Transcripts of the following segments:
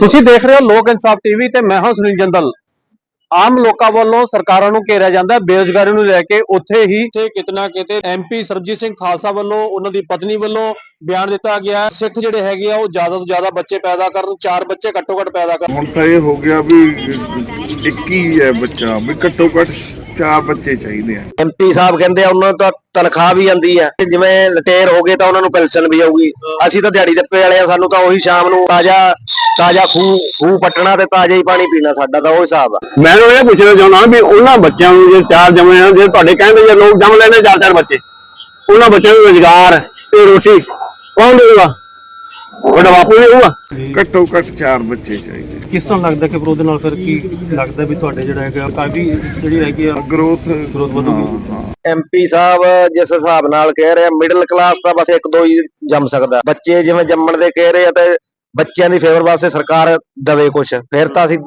ਤੁਸੀਂ ਦੇਖ ਰਹੇ ਹੋ ਲੋਕ ਇਨਸਾਫ ਟੀਵੀ ਤੇ ਮੈਂ ਹਾਂ ਸੁਨੀਲ ਜੰਦਲ। ਆਮ ਲੋਕਾਂ ਵੱਲੋਂ ਸਰਕਾਰਾਂ ਨੂੰ ਘੇਰਿਆ ਜਾਂਦਾ ਹੈ ਬੇਰੁਜ਼ਗਾਰੀ ਨੂੰ ਲੈ ਕੇ ਉੱਥੇ ਹੀ ਤੇ ਕਿਤਨਾ ਕਿਤੇ ਐਮਪੀ ਸਰਬਜੀਤ ਸਿੰਘ ਖਾਲਸਾ ਵੱਲੋਂ ਉਹਨਾਂ ਦੀ ਪਤਨੀ ਵੱਲੋਂ ਬਿਆਨ ਦਿੱਤਾ ਗਿਆ। ਸਿੱਖ ਜਿਹੜੇ ਹੈਗੇ ਆ ਉਹ ਜ਼ਿਆਦਾ ਤੋਂ ਜ਼ਿਆਦਾ ਬੱਚੇ ਪੈਦਾ ਕਰਨ ਚਾਰ ਬੱਚੇ ਘੱਟੋ ਘੱਟ ਪੈਦਾ ਕਰਨ। ਹੁਣ ਤਾਂ ਇਹ ਹੋ ਗਿਆ ਵੀ ਇੱਕ ਹੀ ਹੈ ਬੱਚਾ ਵੀ ਘੱਟੋ ਘੱਟ ਚਾਰ ਬੱਚੇ ਚਾਹੀਦੇ ਆ। ਐਮਪੀ ਸਾਹਿਬ ਕਹਿੰਦੇ ਆ ਉਹਨਾਂ ਨੂੰ ਤਾਂ ਤਨਖਾਹ ਵੀ ਆਂਦੀ ਆ ਜਿਵੇਂ ਰਿਟਾਇਰ ਹੋ ਗਏ ਤਾਂ ਉਹਨਾਂ ਨੂੰ ਪੈਨਸ਼ਨ ਵੀ ਆਊਗੀ। ਅਸੀਂ ਤਾਂ ਦਿਹਾੜੀ ਦੱਪੇ ਵਾਲੇ ਆ ਸਾਨੂੰ ਤਾਂ ਉਹੀ ਸ਼ਾਮ ਨੂੰ ਤਾਜ਼ਾ ਤਾਜ਼ਾ ਖੂਹ ਖੂਹ ਪੱਟਣਾ ਤੇ ਤਾਜ਼ਾ ਹੀ ਪਾਣੀ ਪੀਣਾ ਸਾਡਾ ਤਾਂ ਉਹ ਹਿਸਾਬ ਆ। ਮੈਂ ਤਾਂ ਇਹ ਪੁੱਛਣਾ ਚਾਹੁੰਦਾ ਵੀ ਉਹਨਾਂ ਬੱਚਿਆਂ ਨੂੰ ਜੇ ਚਾਰ ਜੰਮੇ ਆ ਜੇ ਤੁਹਾਡੇ ਕਹਿੰਦੇ ਜੇ ਲੋਕ ਜੰਮ ਲੈਣੇ ਚਾਰ ਚਾਰ ਬੱਚੇ ਉਹਨਾਂ ਬੱਚਿਆਂ ਨੂੰ ਰੋਜ਼ਗਾਰ ਤੇ ਰੋਟੀ ਕੌਣ ਦੇਊਗਾ? ਵੱਡਾ ਬਾਪੂ ਦੇਊਗਾ? ਘੱਟੋ ਘੱਟ ਚਾਰ ਬੱਚੇ ਚਾਹੀਦੇ। ਕਿਸ ਤਰ੍ਹਾਂ ਲੱਗਦਾ ਕਿ ਉਹਦੇ ਨਾਲ ਫਿਰ ਕੀ ਲੱਗਦਾ ਵੀ ਤੁਹਾਡੇ ਜਿਹੜਾ ਹੈਗਾ ਕਾਫੀ ਜਿਹੜੀ ਹੈਗੀ ਆ ਗਰੋਥ Growth ਵਧੂਗੀ। ਐਮਪੀ ਸਾਹਿਬ ਜਿਸ ਹਿਸਾਬ ਨਾਲ ਕਹਿ ਰਹੇ ਮਿਡਲ ਕਲਾਸ ਤਾਂ ਬਸ ਇੱਕ ਦੋ ਹੀ ਜੰਮ ਸਕਦਾ। ਬੱਚੇ ਜਿਵੇਂ ਜੰਮਣ ਦੇ ਕਹਿ ਰਹੇ ਆ ਤੇ ਬੱਚਿਆਂ ਦੀ ਫੇਵਰ ਵਾਸਤੇ ਸਰਕਾਰ ਦਵੇ ਕੁਛ। ਫਿਰ ਤਾਂ ਅਸੀਂ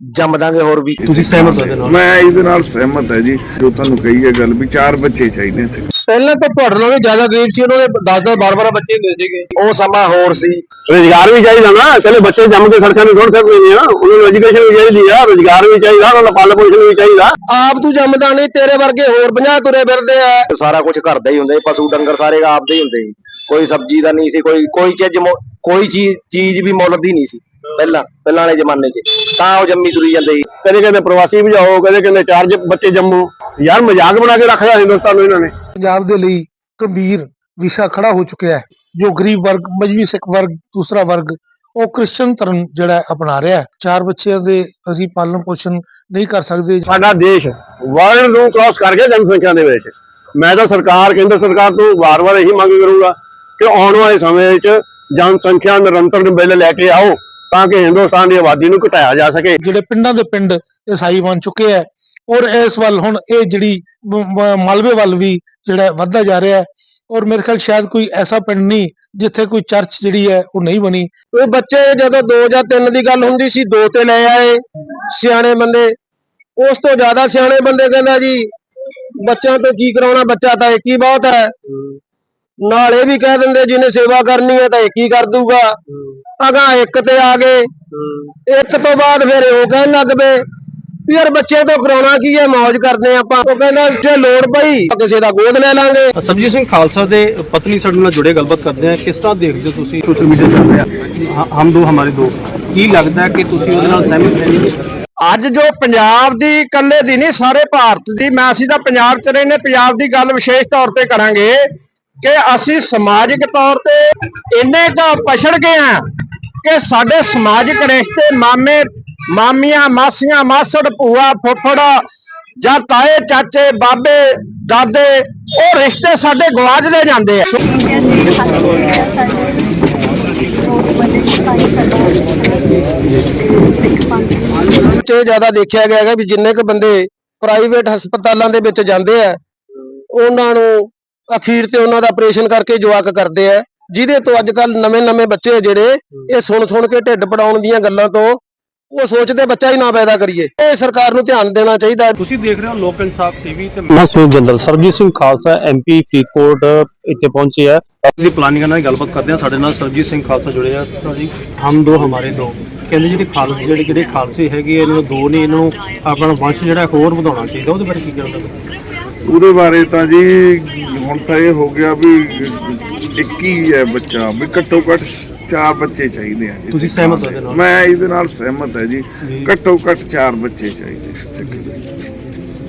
ਜੰਮ ਦਾਂਗੇ ਹੋਰ ਵੀ। ਤੁਸੀਂ ਸਹਿਮਤ ਹੋ ਇਹਦੇ ਨਾਲ? ਮੈਂ ਇਹਦੇ ਨਾਲ ਸਹਿਮਤ ਹੈ ਜੀ ਜੋ ਤੁਹਾਨੂੰ ਕਹੀ ਹੈ ਗੱਲ ਵੀ ਚਾਰ ਬੱਚੇ ਚਾਹੀਦੇ ਸੀ। ਪਹਿਲਾਂ ਤਾਂ ਤੁਹਾਡੇ ਨਾਲੋਂ ਵੀ ਜ਼ਿਆਦਾ ਗਰੀਬ ਸੀ ਉਹਨਾਂ ਦੇ 10 10 12 12 ਬੱਚੇ ਹੁੰਦੇ ਸੀਗੇ। ਉਹ ਸਮਾਂ ਹੋਰ ਸੀ। ਰੋਜ਼ਗਾਰ ਵੀ ਚਾਹੀਦਾ ਨਾ ਚਲੇ ਬੱਚੇ ਜੰਮ ਕੇ ਸੜਕਾਂ ਨੂੰ ਫਿਰ ਲੈਣੇ ਆ ਉਹਨਾਂ ਨੂੰ ਐਜੂਕੇਸ਼ਨ ਵੀ ਚਾਹੀਦੀ ਆ ਰੋਜ਼ਗਾਰ ਵੀ ਚਾਹੀਦਾ ਉਹਨਾਂ ਨੂੰ ਪਾਲ ਪੋਸ਼ਣ ਵੀ ਚਾਹੀਦਾ। ਆਪ ਤੂੰ ਜੰਮਦਾ ਨਹੀਂ ਤੇਰੇ ਵਰਗੇ ਹੋਰ 50 ਤੁਰੇ ਫਿਰਦੇ ਆ। ਸਾਰਾ ਕੁਝ ਘਰ ਦਾ ਹੀ ਹੁੰਦਾ ਪਸ਼ੂ ਡੰਗਰ ਸਾਰੇ ਆਪ ਦੇ ਹੀ ਹੁੰਦੇ। ਸੀ ਕੋਈ ਸਬਜ਼ੀ ਦਾ ਨਹੀਂ ਸੀ ਕੋਈ ਕੋਈ ਚੀਜ਼ ਕੋਈ ਚੀਜ਼ ਚੀਜ਼ ਵੀ ਮੁੱਲ ਦੀ ਨਹੀਂ ਸੀ। ਪਹਿਲਾਂ ਪਹਿਲਾਂ ਵਾਲੇ ਜ਼ਮਾਨੇ 'ਚ। ਤਾਂ ਉਹ ਜੰਮੀ ਤੁਰੀ ਜਾਂਦੇ ਸੀ। ਕਦੇ ਕਹਿੰਦੇ ਪ੍ਰਵਾਸੀ ਭਜਾਓ ਕਦੇ ਕਹਿੰਦੇ ਚਾਰ ਜ- ਬੱਚੇ ਜੰਮੋ। ਯਾਰ ਮਜ਼ਾਕ ਬਣਾ ਕੇ ਰੱਖਿਆ ਹਿੰਦੁਸਤਾਨ ਨੂੰ ਇਹਨਾਂ ਨੇ। ਪੰਜਾਬ ਦੇ ਲਈ ਗੰਭੀਰ ਵਿਸ਼ਾ ਖੜਾ ਹੋ ਚੁੱਕਿਆ ਹੈ। ਜੋ ਗਰੀਬ ਵਰਗ ਮਜਬੀ ਸਿੱਖ ਵਰਗ ਦੂਸਰਾ ਵਰਗ ਉਹ ਕ੍ਰਿਸਚਨ ਧਰਮ ਜਿਹੜਾ ਹੈ ਅਪਣਾ ਰਿਹਾ ਹੈ। ਚਾਰ ਬੱਚਿਆਂ ਦੇ ਅਸੀਂ ਪਾਲਣ ਪੋਸ਼ਣ ਨਹੀਂ ਕਰ ਸਕਦੇ। ਸਾਡਾ ਦੇਸ਼ ਵਰਲਡ ਨੂੰ ਕ੍ਰਾਸ ਕਰ ਗਿਆ ਜਨਸੰਖਿਆ ਦੇ ਵਿੱਚ। ਮੈਂ ਤਾਂ ਸਰਕਾਰ ਕੇਂਦਰ ਸਰਕਾਰ ਤੋਂ ਵਾਰ-ਵਾਰ ਇਹੀ ਮੰਗ ਕਰੂੰਗਾ ਕਿ ਆਉਣ ਵਾਲੇ ਸਮੇਂ ਵਿੱਚ ਜਨਸੰਖਿਆ ਨਿਰੰਤਰ ਬਿੱਲ ਲੈ ਕੇ ਆਓ। ਤਾਂ ਕਿ ਹਿੰਦੁਸਤਾਨ ਦੀ ਆਬਾਦੀ ਨੂੰ ਘਟਾਇਆ ਜਾ ਸਕੇ। ਜਿਹੜੇ ਪਿੰਡਾਂ ਦੇ ਪਿੰਡ ਈਸਾਈ ਬਣ ਚੁੱਕੇ ਹੈ ਔਰ ਇਸ ਵੱਲ ਹੁਣ ਇਹ ਜਿਹੜੀ ਮਾਲਵੇ ਵੱਲ ਵੀ ਜਿਹੜਾ ਵੱਧਦਾ ਜਾ ਰਿਹਾ ਹੈ ਔਰ ਮੇਰੇ ਖਿਆਲ ਸ਼ਾਇਦ ਕੋਈ ਐਸਾ ਪਿੰਡ ਨਹੀਂ ਜਿੱਥੇ ਕੋਈ ਚਰਚ ਜਿਹੜੀ ਹੈ ਉਹ ਨਹੀਂ ਬਣੀ। ਉਹ ਬੱਚੇ ਜਦੋਂ 2 ਜਾਂ 3 ਦੀ ਗੱਲ ਹੁੰਦੀ ਸੀ ਦੋ ਤੇ ਲੈ ਆਏ ਸਿਆਣੇ ਬੰਦੇ। ਉਸ ਤੋਂ ਜ਼ਿਆਦਾ ਸਿਆਣੇ ਬੰਦੇ ਕਹਿੰਦਾ ਜੀ ਬੱਚਿਆਂ ਤੋਂ ਕੀ ਕਰਾਉਣਾ ਬੱਚਾ ਤਾਂ ਇੱਕ ਹੀ ਬਹੁਤ ਹੈ ਨਾਲ ਇਹ ਵੀ ਕਹਿ ਦਿੰਦੇ ਜਿਹਨੇ ਸੇਵਾ ਕਰਨੀ ਹੈ ਤਾਂ ਇੱਕ ਹੀ ਕਰ ਦੂਗਾ। ਅਗਾ ਇੱਕ ਤੇ ਆ ਗਏ। ਇੱਕ ਤੋਂ ਬਾਅਦ ਫਿਰ ਉਹ ਕਹਿਣ ਲੱਗ ਪਏ ਯਾਰ ਬੱਚੇ ਤੋਂ ਕਰਾਉਣਾ ਕੀ ਹੈ ਮौज ਕਰਦੇ ਆਪਾਂ। ਉਹ ਕਹਿੰਦਾ ਜੇ ਲੋੜ ਪਈ ਕਿਸੇ ਦਾ ਗੋਦ ਲੈ ਲਾਂਗੇ। ਸਰਬਜੀਤ ਸਿੰਘ ਖਾਲਸਾ ਦੇ ਪਤਨੀ ਸਾਡੇ ਨਾਲ ਜੁੜੇ ਗੱਲਬਾਤ ਕਰਦੇ ਆ ਕਿਸ ਤਰ੍ਹਾਂ ਦੇਖਦੇ ਤੁਸੀਂ ਸੋਸ਼ਲ ਮੀਡੀਆ ਚੱਲ ਰਿਹਾ? ਹਮ ਦੋ ਹਮਾਰੇ ਦੋ। ਕੀ ਲੱਗਦਾ ਕਿ ਤੁਸੀਂ ਉਹਦੇ ਨਾਲ ਸਹਿਮਤ ਹੋ? ਅੱਜ ਜੋ ਪੰਜਾਬ ਦੀ ਇਕੱਲੇ ਦੀ ਨਹੀਂ ਸਾਰੇ ਭਾਰਤ ਦੀ ਮੈਂ ਅਸੀਂ ਤਾਂ ਪੰਜਾਬ 'ਚ ਰਹਿੰਦੇ ਪੰਜਾਬ ਦੀ ਗੱਲ ਵਿਸ਼ੇਸ਼ ਤੌਰ ਤੇ ਕਰਾਂਗੇ। ਕਿ ਅਸੀਂ ਸਮਾਜਿਕ ਤੌਰ ਤੇ ਇੰਨੇ ਕੁ ਪਛੜ ਗਏ ਆ ਕਿ ਸਾਡੇ ਸਮਾਜਿਕ ਰਿਸ਼ਤੇ ਮਾਮੇ, ਮਾਮੀਆਂ, ਮਾਸੀਆਂ, ਮਾਸੜ, ਭੂਆ, ਫੁੱਫੜ, ਜਾਂ ਤਾਏ, ਚਾਚੇ, ਬਾਬੇ, ਦਾਦੇ, ਉਹ ਰਿਸ਼ਤੇ ਸਾਡੇ ਗਵਾਚਦੇ ਜਾਂਦੇ ਆ। ਵਿੱਚ ਜ਼ਿਆਦਾ ਦੇਖਿਆ ਗਿਆ ਹੈਗਾ ਵੀ ਜਿੰਨੇ ਕੁ ਬੰਦੇ ਪ੍ਰਾਈਵੇਟ ਹਸਪਤਾਲਾਂ ਦੇ ਵਿੱਚ ਜਾਂਦੇ ਆ, ਉਹਨਾਂ ਨੂੰ ਅਖੀਰ ਤੇ ਉਹਨਾਂ ਦਾ ਆਪਰੇਸ਼ਨ ਕਰਕੇ ਜਵਾਕ ਕਰਦੇ ਆ ਜਿਹਦੇ ਤੋਂ ਅੱਜ ਕੱਲ ਨਵੇਂ ਨਵੇਂ ਬੱਚੇ ਆ ਜਿਹੜੇ ਇਹ ਸੁਣ ਸੁਣ ਕੇ ਢਿੱਡ ਪੜਾਉਣ ਦੀਆਂ ਗੱਲਾਂ ਤੋਂ ਉਹ ਸੋਚਦੇ ਬੱਚਾ ਹੀ ਨਾ ਪੈਦਾ ਕਰੀਏ। ਇਹ ਸਰਕਾਰ ਨੂੰ ਧਿਆਨ ਦੇਣਾ ਚਾਹੀਦਾ। ਤੁਸੀਂ ਦੇਖ ਰਹੇ ਹੋ ਲੋਕ ਇਨਸਾਫ ਟੀਵੀ ਤੇ ਮੈਂ ਸੁਨੀਲ ਜੰਦਲ ਸਰਬਜੀਤ ਸਿੰਘ ਖਾਲਸਾ ਐਮਪੀ ਫਰੀਦਕੋਟ ਇੱਥੇ ਪਹੁੰਚੇ ਆ। ਅਸੀਂ ਪਲਾਨਿੰਗ ਨਾਲ ਗੱਲਬਾਤ ਕਰਦੇ ਆ ਸਾਡੇ ਨਾਲ ਸਰਬਜੀਤ ਸਿੰਘ ਖਾਲਸਾ ਜੁੜੇ ਆ। ਸਰ ਜੀ ਹਮ ਦੋ ਹਮਾਰੇ ਦੋ। ਕਹਿੰਦੇ ਜਿਹੜੇ ਖਾਲਸੇ ਜਿਹੜੇ ਖਾਲਸੇ ਹੈਗੇ ਇਹਨਾਂ ਨੂੰ ਦੋ ਨੇ ਇਹਨਾਂ ਨੂੰ ਆਪਣਾ ਵੰਸ਼ ਜਿਹੜਾ ਹੋਰ ਵਧਾਉਣਾ ਚਾਹੀਦਾ। ਉਹਦੇ ਬਾਰੇ ਕੀ ਚਾਹੁੰਦੇ ਉਹਦੇ ਬਾਰੇ ਤਾਂ ਜੀ ਹੁਣ ਤਾਂ ਇਹ ਹੋ ਗਿਆ ਵੀ ਇੱਕ ਹੀ ਹੈ ਬੱਚਾ ਵੀ ਘੱਟੋ ਘੱਟ ਚਾਰ ਬੱਚੇ ਚਾਹੀਦੇ ਆ ਜੀ ਤੁਸੀਂ ਸਹਿਮਤ ਹੋ ਇਹਦੇ ਨਾਲ? ਮੈਂ ਇਹਦੇ ਨਾਲ ਸਹਿਮਤ ਹੈ ਜੀ। ਘੱਟੋ ਘੱਟ ਚਾਰ ਬੱਚੇ ਚਾਹੀਦੇ ਸਿੱਖ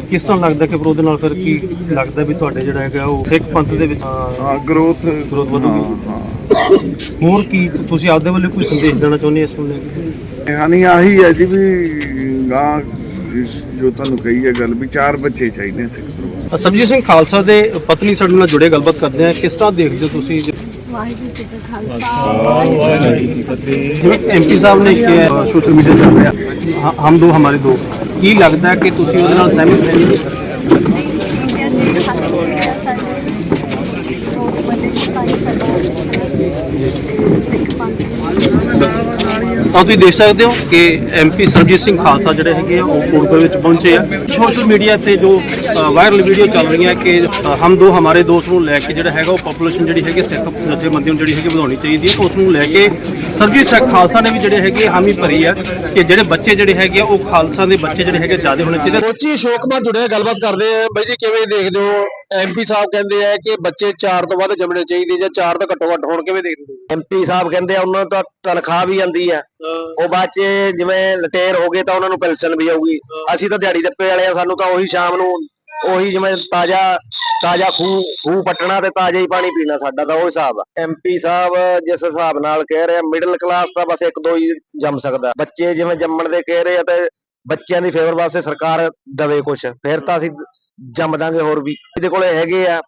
ਕਿਸ ਤਰ੍ਹਾਂ ਲੱਗਦਾ ਕਿ ਉਹਦੇ ਨਾਲ ਫਿਰ ਕੀ ਲੱਗਦਾ ਵੀ ਤੁਹਾਡੇ ਜਿਹੜਾ ਹੈਗਾ ਉਹ ਸਿੱਖ ਪੰਥ ਦੇ ਵਿੱਚ ਹਾਂ ਗਰੋਥ Growth ਵਧੂਗੀ। ਹੋਰ ਕੀ ਤੁਸੀਂ ਆਪਦੇ ਵੱਲੋਂ ਕੋਈ ਸੰਦੇਸ਼ ਦੇਣਾ ਚਾਹੁੰਦੇ ਇਸ ਨੂੰ ਲੈ ਕੇ ਕਹਾਣੀ ਆਹੀ ਹੈ ਜੀ ਵੀ ਗਾਂ ਜੋ ਤੁਹਾਨੂੰ ਕਹੀ ਹੈ ਗੱਲ ਵੀ ਚਾਰ ਬੱਚੇ ਚਾਹੀਦੇ ਸਿੱਖ ਪਰਿਵਾਰ ਸਰਬਜੀਤ ਸਿੰਘ ਖਾਲਸਾ ਦੇ ਪਤਨੀ ਸਾਡੇ ਨਾਲ ਜੁੜੇ ਗੱਲਬਾਤ ਕਰਦੇ ਆ ਕਿਸ ਤਰ੍ਹਾਂ ਦੇਖਦੇ ਹੋ ਤੁਸੀਂ? ਵਾਹਿਗੁਰੂ ਜੀ ਕਾ ਖਾਲਸਾ। ਵਾਹਿਗੁਰੂ ਜੀ ਕੀ ਫਤਿਹ ਜਿਵੇਂ ਐਮਪੀ ਸਾਹਿਬ ਨੇ ਕਿਹਾ ਸੋਸ਼ਲ ਮੀਡੀਆ ਚੱਲ ਰਿਹਾ। ਹਮ ਦੋ ਹਮਾਰੇ ਦੋ। ਕੀ ਲੱਗਦਾ ਹੈ ਕਿ ਤੁਸੀਂ ਉਹਦੇ ਨਾਲ ਸਹਿਮਤ ਹੋ ਇੰਡੀਆ ਦੇ ਸਾਡੇ ਉਹ ਬੰਦੇ ਭਾਈ ਸਰਦਾਰ ਸਿੱਖ ਪੰਥ ਤਾਂ ਤੁਸੀਂ ਦੇਖ ਸਕਦੇ ਹੋ ਕਿ ਐਮਪੀ ਸਰਜੀਤ ਸਿੰਘ ਖਾਲਸਾ ਜਿਹੜੇ ਹੈਗੇ ਆ ਉਹ ਕੋਟ ਵਿੱਚ ਪਹੁੰਚੇ ਆ। ਸੋਸ਼ਲ ਮੀਡੀਆ ਤੇ ਜੋ ਵਾਇਰਲ ਵੀਡੀਓ ਚੱਲ ਰਹੀਆਂ ਕਿ ਹਮ ਦੋ ਹਮਾਰੇ ਦੋਸਤ ਨੂੰ ਲੈ ਕੇ ਜਿਹੜਾ ਹੈਗਾ ਉਹ ਪੋਪੂਲੇਸ਼ਨ ਜਿਹੜੀ ਹੈਗੀ ਸਿੱਖ ਜਥੇਬੰਦੀ ਨੂੰ ਜਿਹੜੀ ਹੈਗੀ ਵਧਾਉਣੀ ਚਾਹੀਦੀ ਹੈ ਉਸ ਨੂੰ ਲੈ ਕੇ ਸਰਜੀਤ ਸਿੰਘ ਖਾਲਸਾ ਨੇ ਵੀ ਜਿਹੜੇ ਹੈਗੇ ਹਾਮੀ ਭਰੀ ਆ ਕਿ ਜਿਹੜੇ ਬੱਚੇ ਜਿਹੜੇ ਹੈਗੇ ਉਹ ਖਾਲਸਾ ਦੇ ਬੱਚੇ ਜਿਹੜੇ ਹੈਗੇ ਜ਼ਿਆਦਾ ਹੋਣੇ ਚਾਹੀਦੇ। ਕੋਚੀ ਅਸ਼ੋਕ ਕੁਮਾਰ ਜੁੜੇ ਆ, ਗੱਲਬਾਤ ਕਰਦੇ ਆ। ਬਾਈ ਜੀ ਕਿਵੇਂ ਦੇਖਦੇ ਹੋ? ਐਮਪੀ ਸਾਹਿਬ ਕਹਿੰਦੇ ਆ ਕਿ ਬੱਚੇ 4 ਤੋਂ ਵੱਧ ਜੰਮਣੇ ਚਾਹੀਦੇ ਜਾਂ 4 ਤੋਂ ਘੱਟੋ ਘੱਟ ਹੋਣ ਕਿਵੇਂ ਦੇਖਦੇ ਹੋ? ਐਮਪੀ ਸਾਹਿਬ ਕਹਿੰਦੇ ਆ ਉਹਨਾਂ ਨੂੰ ਤਾਂ ਤਨਖਾਹ ਵੀ ਆਂਦੀ ਆ। ਉਹ ਬਾਅਦ ਚ ਜਿਵੇਂ ਲਟੇਰ ਹੋ ਗਏ ਤਾਂ ਉਹਨਾਂ ਨੂੰ ਪੈਨਸ਼ਨ ਵੀ ਆਊਗੀ। ਅਸੀਂ ਤਾਂ ਦਿਹਾੜੀ ਦੱਪੇ ਵਾਲੇ ਆ ਸਾਨੂੰ ਤਾਂ ਉਹੀ ਸ਼ਾਮ ਨੂੰ ਉਹੀ ਜਿਵੇਂ ਤਾਜ਼ਾ ਤਾਜ਼ਾ ਖੂਹ ਖੂਹ ਪੱਟਣਾ ਤੇ ਤਾਜ਼ਾ ਹੀ ਪਾਣੀ ਪੀਣਾ ਸਾਡਾ ਤਾਂ ਉਹ ਹਿਸਾਬ ਆ। ਐਮਪੀ ਸਾਹਿਬ ਜਿਸ ਹਿਸਾਬ ਨਾਲ ਕਹਿ ਰਹੇ ਮਿਡਲ ਕਲਾਸ ਤਾਂ ਬਸ ਇੱਕ ਦੋ ਹੀ ਜੰਮ ਸਕਦਾ। ਬੱਚੇ ਜਿਵੇਂ ਜੰਮਣ ਦੇ ਕਹਿ ਰਹੇ ਆ ਤੇ ਬੱਚਿਆਂ ਦੀ ਫੇਵਰ ਵਾਸਤੇ ਸਰਕਾਰ ਦਵੇ ਕੁਛ, ਫਿਰ ਤਾਂ ਅਸੀਂ ਜੰਮ ਦਾਂਗੇ ਹੋਰ ਵੀ। ਇਹਦੇ ਕੋਲੇ ਹੈਗੇ ਆ,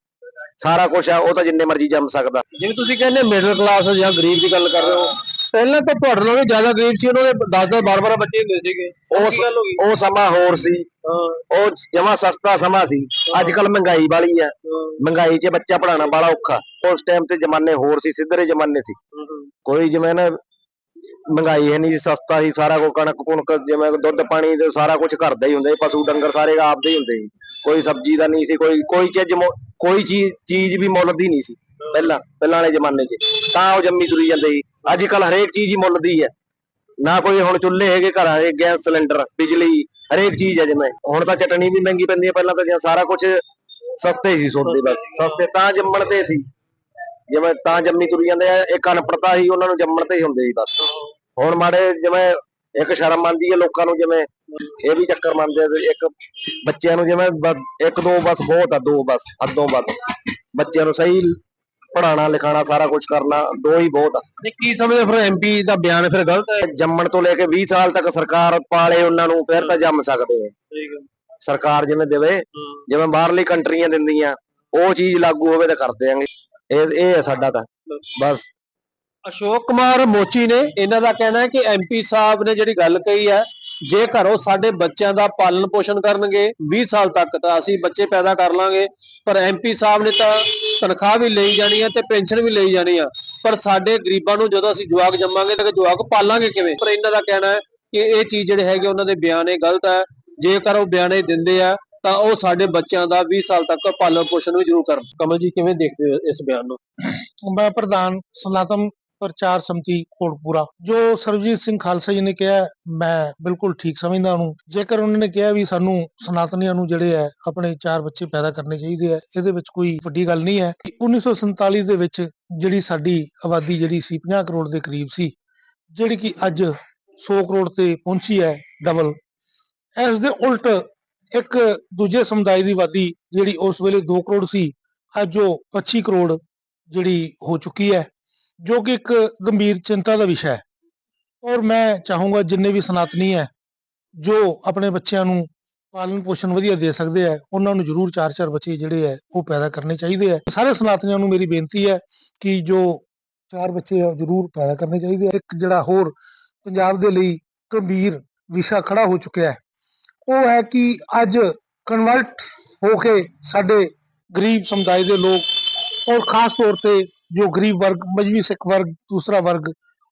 ਸਾਰਾ ਕੁਝ ਆ, ਉਹ ਤਾਂ ਜਿੰਨੇ ਮਰਜ਼ੀ ਜੰਮ ਸਕਦਾ। ਜਿਵੇਂ ਤੁਸੀਂ ਕਹਿੰਦੇ ਮਿਡਲ ਕਲਾਸ ਜਾਂ ਗਰੀਬ ਦੀ ਗੱਲ ਕਰ ਰਹੇ ਹੋ ਪਹਿਲਾਂ ਤਾਂ ਤੁਹਾਡੇ ਨਾਲੋਂ ਵੀ ਜ਼ਿਆਦਾ ਗਰੀਬ ਸੀ ਉਹਨਾਂ ਦੇ 10 10 12 12 ਬੱਚੇ ਹੁੰਦੇ ਸੀਗੇ। ਉਸ ਹੋ ਉਹ ਸਮਾਂ ਹੋਰ ਸੀ। ਉਹ ਜਮਾ ਸਸਤਾ ਸਮਾਂ ਸੀ। ਅੱਜ ਕੱਲ ਮਹਿੰਗਾਈ ਵਾਲੀ ਆ। ਮਹਿੰਗਾਈ 'ਚ ਬੱਚਾ ਪੜਾਉਣਾ ਬੜਾ ਔਖਾ। ਉਸ ਟਾਈਮ ਤੇ ਜ਼ਮਾਨੇ ਹੋਰ ਸੀ ਸਿੱਧਰੇ ਜ਼ਮਾਨੇ ਸੀ। ਕੋਈ ਜਿਵੇਂ ਨਾ ਮਹਿੰਗਾਈ ਹੈ ਨਹੀਂ ਸੀ, ਸਸਤਾ ਸੀ ਸਾਰਾ ਕੁਝ ਕਣਕ ਕੁਣਕ ਜਿਵੇਂ ਦੁੱਧ ਪਾਣੀ ਤੇ ਸਾਰਾ ਕੁਝ ਘਰ ਦਾ ਹੀ ਹੁੰਦਾ ਸੀ ਪਸ਼ੂ ਡੰਗਰ ਸਾਰੇ ਆਪਦੇ ਹੀ ਹੁੰਦੇ ਸੀ। ਕੋਈ ਸਬਜ਼ੀ ਦਾ ਨਹੀਂ ਸੀ ਕੋਈ ਕੋਈ ਚੀਜ਼ ਕੋਈ ਚੀਜ਼ ਚੀਜ਼ ਵੀ ਮੁੱਲ ਦੀ ਨਹੀਂ ਸੀ। ਪਹਿਲਾਂ ਪਹਿਲਾਂ ਵਾਲੇ ਜ਼ਮਾਨੇ 'ਚ। ਤਾਂ ਉਹ ਜੰਮੀ ਤੁਰੀ ਜਾਂਦੇ ਸੀ। ਅੱਜ ਕੱਲ ਹਰੇਕ ਚੀਜ਼ ਹੀ ਮੁੱਲ ਦੀ ਹੈ। ਨਾ ਕੋਈ ਹੁਣ ਚੁੱਲ੍ਹੇ ਹੈਗੇ ਘਰਾਂ ਦੇ ਗੈਸ ਸਿਲੰਡਰ, ਬਿਜਲੀ, ਹਰੇਕ ਚੀਜ਼ ਹੈ ਜਿਵੇਂ। ਹੁਣ ਤਾਂ ਚਟਣੀ ਵੀ ਮਹਿੰਗੀ ਪੈਂਦੀ ਹੈ ਪਹਿਲਾਂ ਤਾਂ ਜਿਵੇਂ ਸਾਰਾ ਕੁਝ ਸਸਤੇ ਸੀ ਸੋਦੇ ਬਸ, ਸਸਤੇ ਤਾਂ ਜੰਮਣ ਤੇ ਸੀ। ਜਿਵੇਂ ਤਾਂ ਜੰਮੀ ਤੁਰੀ ਜਾਂਦੇ ਆ, ਇੱਕ ਅਨਪੜਤਾ ਸੀ, ਉਹਨਾਂ ਨੂੰ ਜੰਮਣ ਤੇ ਹੀ ਹੁੰਦੇ ਸੀ ਬਸ। ਹੁਣ ਮਾੜੇ ਜਿਵੇਂ ਇੱਕ ਸ਼ਰਮ ਆਉਂਦੀ ਹੈ ਲੋਕਾਂ ਨੂੰ ਜਿਵੇਂ, ਇਹ ਵੀ ਚੱਕਰ ਮੰਨਦੇ ਆ ਇੱਕ ਬੱਚਿਆਂ ਨੂੰ ਜਿਵੇਂ ਇੱਕ ਦੋ ਬਸ ਬਹੁਤ ਆ, ਦੋ ਬਸ, ਹੱਦੋਂ ਵੱਧ। ਬੱਚਿਆਂ ਨੂੰ ਸਹੀ ਪੜਾਉਣਾ ਲਿਖਾਉਣਾ ਸਾਰਾ ਕੁਝ ਕਰਨਾ ਦੋ ਹੀ ਬਹੁਤ ਆ। ਨਹੀਂ ਕੀ ਸਮਝਦੇ ਫਿਰ ਐਮਪੀ ਦਾ ਬਿਆਨ ਫਿਰ ਗਲਤ ਹੈ? ਜੰਮਣ ਤੋਂ ਲੈ ਕੇ 20 ਸਾਲ ਤੱਕ ਸਰਕਾਰ ਪਾਲੇ ਉਹਨਾਂ ਨੂੰ ਫਿਰ ਤਾਂ ਜੰਮ ਸਕਦੇ ਆ। ਸਰਕਾਰ ਜਿਵੇਂ ਦੇਵੇ ਜਿਵੇਂ ਬਾਹਰਲੀ ਕੰਟਰੀਆਂ ਦਿੰਦੀਆਂ ਉਹ ਚੀਜ਼ ਲਾਗੂ ਹੋਵੇ ਤਾਂ ਕਰ ਦਿਆਂਗੇ। ਇਹ ਇਹ ਹੈ ਸਾਡਾ ਤਾਂ ਬਸ। ਅਸ਼ੋਕ ਕੁਮਾਰ ਮੋਚੀ ਨੇ ਇਹਨਾਂ ਦਾ ਕਹਿਣਾ ਹੈ ਕਿ ਐਮਪੀ ਸਾਹਿਬ ਨੇ ਜਿਹੜੀ ਗੱਲ ਕਹੀ ਹੈ ਜੇਕਰ ਉਹ ਸਾਡੇ ਬੱਚਿਆਂ ਦਾ ਪਾਲਣ ਪੋਸ਼ਣ ਕਰਨਗੇ 20 ਸਾਲ ਤੱਕ ਤਾਂ ਅਸੀਂ ਬੱਚੇ ਪੈਦਾ ਕਰ ਲਾਂਗੇ। ਪਰ ਐਮਪੀ ਸਾਹਿਬ ਨੇ ਤਾਂ ਤਨਖਾਹ ਵੀ ਲਈ ਜਾਣੀ ਹੈ ਤੇ ਪੈਨਸ਼ਨ ਵੀ ਲਈ ਜਾਣੀ ਆ। ਪਰ ਸਾਡੇ ਗਰੀਬਾਂ ਨੂੰ ਜਦੋਂ ਅਸੀਂ ਜਵਾਕ ਜੰਮਾਂਗੇ ਤਾਂ ਜਵਾਕ ਪਾਲਾਂਗੇ ਕਿਵੇਂ? ਪਰ ਇਹਨਾਂ ਦਾ ਕਹਿਣਾ ਹੈ ਕਿ ਇਹ ਚੀਜ਼ ਜਿਹੜੇ ਹੈਗੇ ਉਹਨਾਂ ਦੇ ਬਿਆਨ ਗਲਤ ਹੈ। ਜੇਕਰ ਉਹ ਬਿਆਨ ਦਿੰਦੇ ਆ, ਤਾਂ ਉਹ ਸਾਡੇ ਬੱਚਿਆਂ ਦਾ 20 ਸਾਲ ਤੱਕ ਪਾਲਣ ਪੋਸ਼ਣ ਵੀ ਜ਼ਰੂਰ ਕਰਨ। ਕਮਲ ਜੀ, ਕਿਵੇਂ ਦੇਖਦੇ ਹੋ ਇਸ ਬਿਆਨ ਨੂੰ? ਮੈਂ ਪ੍ਰਧਾਨ ਸਨਾਤਨ ਪ੍ਰਚਾਰ ਸਮਿਤੀ ਕੋਟਪੂਰਾ ਜੋ ਸਰਬਜੀਤ ਸਿੰਘ ਖਾਲਸਾ ਜੀ ਨੇ ਕਿਹਾ, ਮੈਂ ਬਿਲਕੁਲ ਠੀਕ ਸਮਝਦਾ ਉਹਨੂੰ। ਜੇਕਰ ਉਹਨਾਂ ਨੇ ਕਿਹਾ ਵੀ ਸਾਨੂੰ ਸਨਾਤਨੀਆਂ ਨੂੰ ਜਿਹੜੇ ਹੈ, ਆਪਣੇ ਚਾਰ ਬੱਚੇ ਪੈਦਾ ਕਰਨੇ ਚਾਹੀਦੇ ਆ ਇਹਦੇ ਵਿੱਚ ਕੋਈ ਵੱਡੀ ਗੱਲ ਨਹੀਂ ਹੈ ਕਿ 1947 ਦੇ ਵਿੱਚ ਜਿਹੜੀ ਸਾਡੀ ਆਬਾਦੀ ਜਿਹੜੀ ਸੀ 50 ਕਰੋੜ ਦੇ ਕਰੀਬ ਸੀ, ਜਿਹੜੀ ਕਿ ਅੱਜ 100 ਕਰੋੜ ਤੇ ਪਹੁੰਚੀ ਹੈ ਡਬਲ ਇਸ ਦੇ ਉਲਟ ਇੱਕ ਦੂਜੇ ਸਮੁਦਾਇ ਦੀ ਆਬਾਦੀ ਜਿਹੜੀ ਉਸ ਵੇਲੇ 2 ਕਰੋੜ ਸੀ, ਅੱਜ ਉਹ 25 ਕਰੋੜ ਜਿਹੜੀ ਹੋ ਚੁੱਕੀ ਹੈ। ਜੋ ਕਿ ਇੱਕ ਗੰਭੀਰ ਚਿੰਤਾ ਦਾ ਵਿਸ਼ਾ ਹੈ। ਔਰ ਮੈਂ ਚਾਹੂੰਗਾ ਜਿੰਨੇ ਵੀ ਸਨਾਤਨੀ ਹੈ, ਜੋ ਆਪਣੇ ਬੱਚਿਆਂ ਨੂੰ ਪਾਲਣ ਪੋਸ਼ਣ ਵਧੀਆ ਦੇ ਸਕਦੇ ਆ ਉਹਨਾਂ ਨੂੰ ਜ਼ਰੂਰ ਚਾਰ ਚਾਰ ਬੱਚੇ ਜਿਹੜੇ ਹੈ, ਉਹ ਪੈਦਾ ਕਰਨੇ ਚਾਹੀਦੇ ਆ ਸਾਰੇ ਸਨਾਤਨੀਆਂ ਨੂੰ ਮੇਰੀ ਬੇਨਤੀ ਹੈ ਕਿ ਜੋ ਚਾਰ ਬੱਚੇ ਆ ਜ਼ਰੂਰ ਪੈਦਾ ਕਰਨੇ ਚਾਹੀਦੇ ਆ ਇੱਕ ਜਿਹੜਾ ਹੋਰ ਪੰਜਾਬ ਦੇ ਲਈ ਗੰਭੀਰ ਵਿਸ਼ਾ ਖੜਾ ਹੋ ਚੁੱਕਿਆ ਹੈ, ਉਹ ਹੈ ਕਿ ਅੱਜ ਕਨਵਰਟ ਹੋ ਕੇ ਸਾਡੇ ਗਰੀਬ ਸਮੁਦਾਇ ਦੇ ਲੋਕ ਔਰ ਖਾਸ ਤੌਰ ਤੇ ਜੋ ਗਰੀਬ ਵਰਗ, ਮਜਬੀ ਸਿੱਖ ਵਰਗ, ਦੂਸਰਾ ਵਰਗ,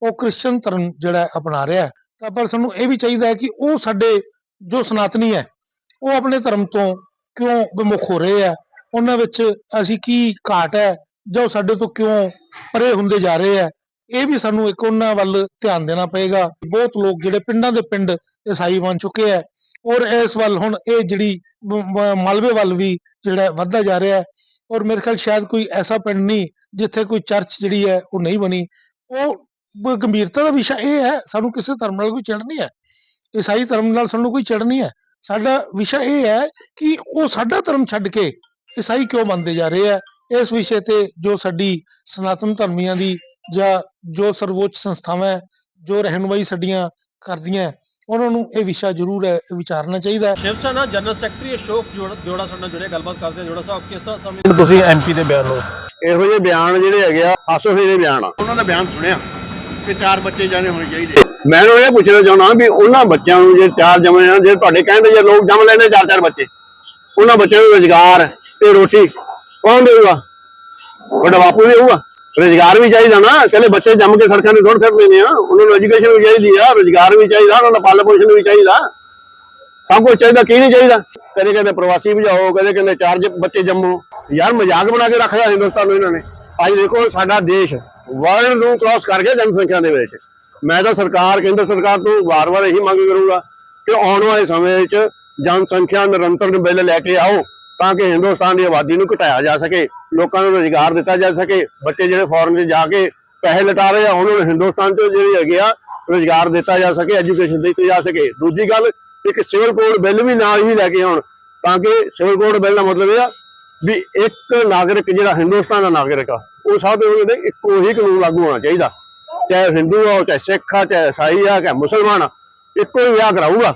ਉਹ ਕ੍ਰਿਸਚਨ ਧਰਮ ਜਿਹੜਾ ਅਪਣਾ ਰਿਹਾ ਹੈ। ਤਾਂ ਪਰ ਸਾਨੂੰ ਇਹ ਵੀ ਚਾਹੀਦਾ ਹੈ ਕਿ ਉਹ ਸਾਡੇ ਜੋ ਸਨਾਤਨੀ ਹੈ, ਉਹ ਆਪਣੇ ਧਰਮ ਤੋਂ ਕਿਉਂ ਵਿਮੁਖ ਹੋ ਰਹੇ ਆ ਉਹਨਾਂ ਵਿੱਚ ਅਸੀਂ ਕੀ ਘਾਟ ਹੈ? ਜਾਂ ਉਹ ਸਾਡੇ ਤੋਂ ਕਿਉਂ ਪਰੇ ਹੁੰਦੇ ਜਾ ਰਹੇ ਆ ਇਹ ਵੀ ਸਾਨੂੰ ਇੱਕ ਉਹਨਾਂ ਵੱਲ ਧਿਆਨ ਦੇਣਾ ਪਏਗਾ। ਬਹੁਤ ਲੋਕ ਜਿਹੜੇ ਪਿੰਡਾਂ ਦੇ ਪਿੰਡ ਈਸਾਈ ਬਣ ਚੁੱਕੇ ਆ ਔਰ ਇਸ ਵੱਲ ਹੁਣ ਇਹ ਜਿਹੜੀ ਮ- ਮਲਬੇ ਵੱਲ ਵੀ ਜਿਹੜਾ ਵੱਧਦਾ ਜਾ ਰਿਹਾ ਹੈ। ਔਰ ਮੇਰੇ ਖਿਆਲ ਸ਼ਾਇਦ ਕੋਈ ਐਸਾ ਪਿੰਡ ਨਹੀਂ ਜਿੱਥੇ ਕੋਈ ਚਰਚ ਜਿਹੜੀ ਹੈ ਉਹ ਨਹੀਂ ਬਣੀ। ਉਹ ਗੰਭੀਰਤਾ ਦਾ ਵਿਸ਼ਾ ਇਹ ਹੈ, ਸਾਨੂੰ ਕਿਸੇ ਧਰਮ ਨਾਲ ਕੋਈ ਚਿੜ ਨਹੀਂ ਹੈ। ਈਸਾਈ ਧਰਮ ਨਾਲ ਸਾਨੂੰ ਕੋਈ ਚਿੜ ਨਹੀਂ ਹੈ। ਸਾਡਾ ਵਿਸ਼ਾ ਇਹ ਹੈ ਕਿ ਉਹ ਸਾਡਾ ਧਰਮ ਛੱਡ ਕੇ ਈਸਾਈ ਕਿਉਂ ਮੰਨਦੇ ਜਾ ਰਹੇ ਆ ਇਸ ਵਿਸ਼ੇ ਤੇ ਜੋ ਸਾਡੀ ਸਨਾਤਨ ਧਰਮੀਆਂ ਦੀ ਜਾਂ ਜੋ ਸਰਵੋੱਚ ਸੰਸਥਾਵਾਂ ਜੋ ਰਹਿਨੁਮਾਈ ਸਾਡੀਆਂ ਕਰਦੀਆਂ ਉਹਨਾਂ ਨੂੰ ਇਹ ਵਿਸ਼ਾ ਜ਼ਰੂਰ ਹੈ ਵਿਚਾਰਨਾ ਚਾਹੀਦਾ ਹੈ। ਸ਼ਿਵ ਸੈਨਾ ਜਨਰਲ ਸੈਕਟਰੀ ਅਸ਼ੋਕ ਜੋੜ- ਜੋੜਾ ਸਾਡੇ ਨਾਲ ਜੁੜੇ ਗੱਲਬਾਤ ਕਰਦੇ ਆ ਜੋੜਾ ਸਾਹਿਬ ਕਿਸ ਤਰ੍ਹਾਂ ਸਮੇਂ ਤੁਸੀਂ ਐਮਪੀ ਦੇ ਬਿਆਨ ਨੂੰ ਇਹੋ ਜਿਹੇ ਬਿਆਨ ਜਿਹੜੇ ਹੈਗੇ ਆ ਹਾਸੋ ਦੇ ਬਿਆਨ ਆ। ਉਹਨਾਂ ਦਾ ਬਿਆਨ ਸੁਣਿਆ ਕਿ ਚਾਰ ਬੱਚੇ ਜਾਣੇ ਹੋਣੇ ਚਾਹੀਦੇ ਮੈਂ ਉਹਨੂੰ ਇਹ ਪੁੱਛਣਾ ਚਾਹੁੰਦਾ ਵੀ ਉਹਨਾਂ ਬੱਚਿਆਂ ਨੂੰ ਜੇ ਚਾਰ ਜੰਮੇ ਆ ਜੇ ਤੁਹਾਡੇ ਕਹਿੰਦੇ ਜੇ ਲੋਕ ਜੰਮ ਲੈਂਦੇ ਚਾਰ ਚਾਰ ਬੱਚੇ ਉਹਨਾਂ ਬੱਚਿਆਂ ਨੂੰ ਰੋਜ਼ਗਾਰ ਤੇ ਰੋਟੀ ਕੌਣ ਦੇਊਗਾ? ਵੱਡਾ ਬਾਪੂ ਦੇਊਗਾ? ਰੁਜ਼ਗਾਰ ਵੀ ਚਾਹੀਦਾ ਨਾ ਕਹਿੰਦੇ ਬੱਚੇ ਜੰਮ ਕੇ ਸੜਕਾਂ ਤੇ ਥੋੜ੍ਹ ਫਿਰਦੇ ਨੇ ਆ ਉਹਨਾਂ ਨੂੰ ਐਜੂਕੇਸ਼ਨ ਵੀ ਚਾਹੀਦੀ ਆ, ਰੁਜ਼ਗਾਰ ਵੀ ਚਾਹੀਦਾ, ਉਹਨਾਂ ਨੂੰ ਪਾਲਣ ਪੋਸ਼ਣ ਵੀ ਚਾਹੀਦਾ। ਸਭ ਕੁਝ ਚਾਹੀਦਾ, ਕੀ ਨਹੀਂ ਚਾਹੀਦਾ? ਕਦੇ ਕਹਿੰਦੇ ਪ੍ਰਵਾਸੀ ਭਜਾਓ, ਕਦੇ ਕਹਿੰਦੇ ਚਾਰ ਬੱਚੇ ਜੰਮੋ। ਯਾਰ ਮਜ਼ਾਕ ਬਣਾ ਕੇ ਰੱਖਿਆ ਹਿੰਦੁਸਤਾਨ ਨੂੰ ਇਹਨਾਂ ਨੇ। ਅੱਜ ਦੇਖੋ, ਸਾਡਾ ਦੇਸ਼ ਵਰਲਡ ਨੂੰ ਕ੍ਰਾਸ ਕਰ ਗਿਆ ਜਨਸੰਖਿਆ ਦੇ ਵਿੱਚ। ਮੈਂ ਤਾਂ ਸਰਕਾਰ, ਕੇਂਦਰ ਸਰਕਾਰ ਤੋਂ ਵਾਰ-ਵਾਰ ਇਹੀ ਮੰਗ ਕਰੂੰਗਾ ਕਿ ਆਉਣ ਵਾਲੇ ਸਮੇਂ ਵਿੱਚ ਜਨਸੰਖਿਆ ਨਿਰੰਤਰ ਬਿੱਲ ਲੈ ਕੇ ਆਓ। ਤਾਂ ਕਿ ਹਿੰਦੁਸਤਾਨ ਦੀ ਆਬਾਦੀ ਨੂੰ ਘਟਾਇਆ ਜਾ ਸਕੇ, ਲੋਕਾਂ ਨੂੰ ਰੁਜ਼ਗਾਰ ਦਿੱਤਾ ਜਾ ਸਕੇ, ਬੱਚੇ ਜਿਹੜੇ ਫੋਰਨ 'ਚ ਜਾ ਕੇ ਪੈਸੇ ਲਟਾ ਰਹੇ ਆ, ਉਹਨਾਂ ਨੂੰ ਹਿੰਦੁਸਤਾਨ 'ਚ ਜਿਹੜੀ ਹੈਗੇ ਆ ਰੁਜ਼ਗਾਰ ਦਿੱਤਾ ਜਾ ਸਕੇ ਐਜੂਕੇਸ਼ਨ ਦਿੱਤੀ ਜਾ ਸਕੇ। ਦੂਜੀ ਗੱਲ, ਇੱਕ ਸਿਵਲ ਕੋਡ ਬਿੱਲ ਵੀ ਨਾਲ ਹੀ ਲੈ ਕੇ ਆਉਣ, ਤਾਂ ਕਿ ਸਿਵਲ ਕੋਡ ਬਿੱਲ ਦਾ ਮਤਲਬ ਇਹ ਆ ਵੀ ਇੱਕ ਨਾਗਰਿਕ ਜਿਹੜਾ ਹਿੰਦੁਸਤਾਨ ਦਾ ਨਾਗਰਿਕ ਆ, ਉਹ ਸਭ ਦੇ ਉਹਦੇ ਇੱਕੋ ਹੀ ਕਾਨੂੰਨ ਲਾਗੂ ਹੋਣਾ ਚਾਹੀਦਾ। ਚਾਹੇ ਹਿੰਦੂ ਆ, ਚਾਹੇ ਸਿੱਖ ਆ, ਚਾਹੇ ਈਸਾਈ ਆ, ਚਾਹੇ ਮੁਸਲਮਾਨ ਆ, ਇੱਕੋ ਹੀ ਵਿਆਹ ਕਰਾਊਗਾ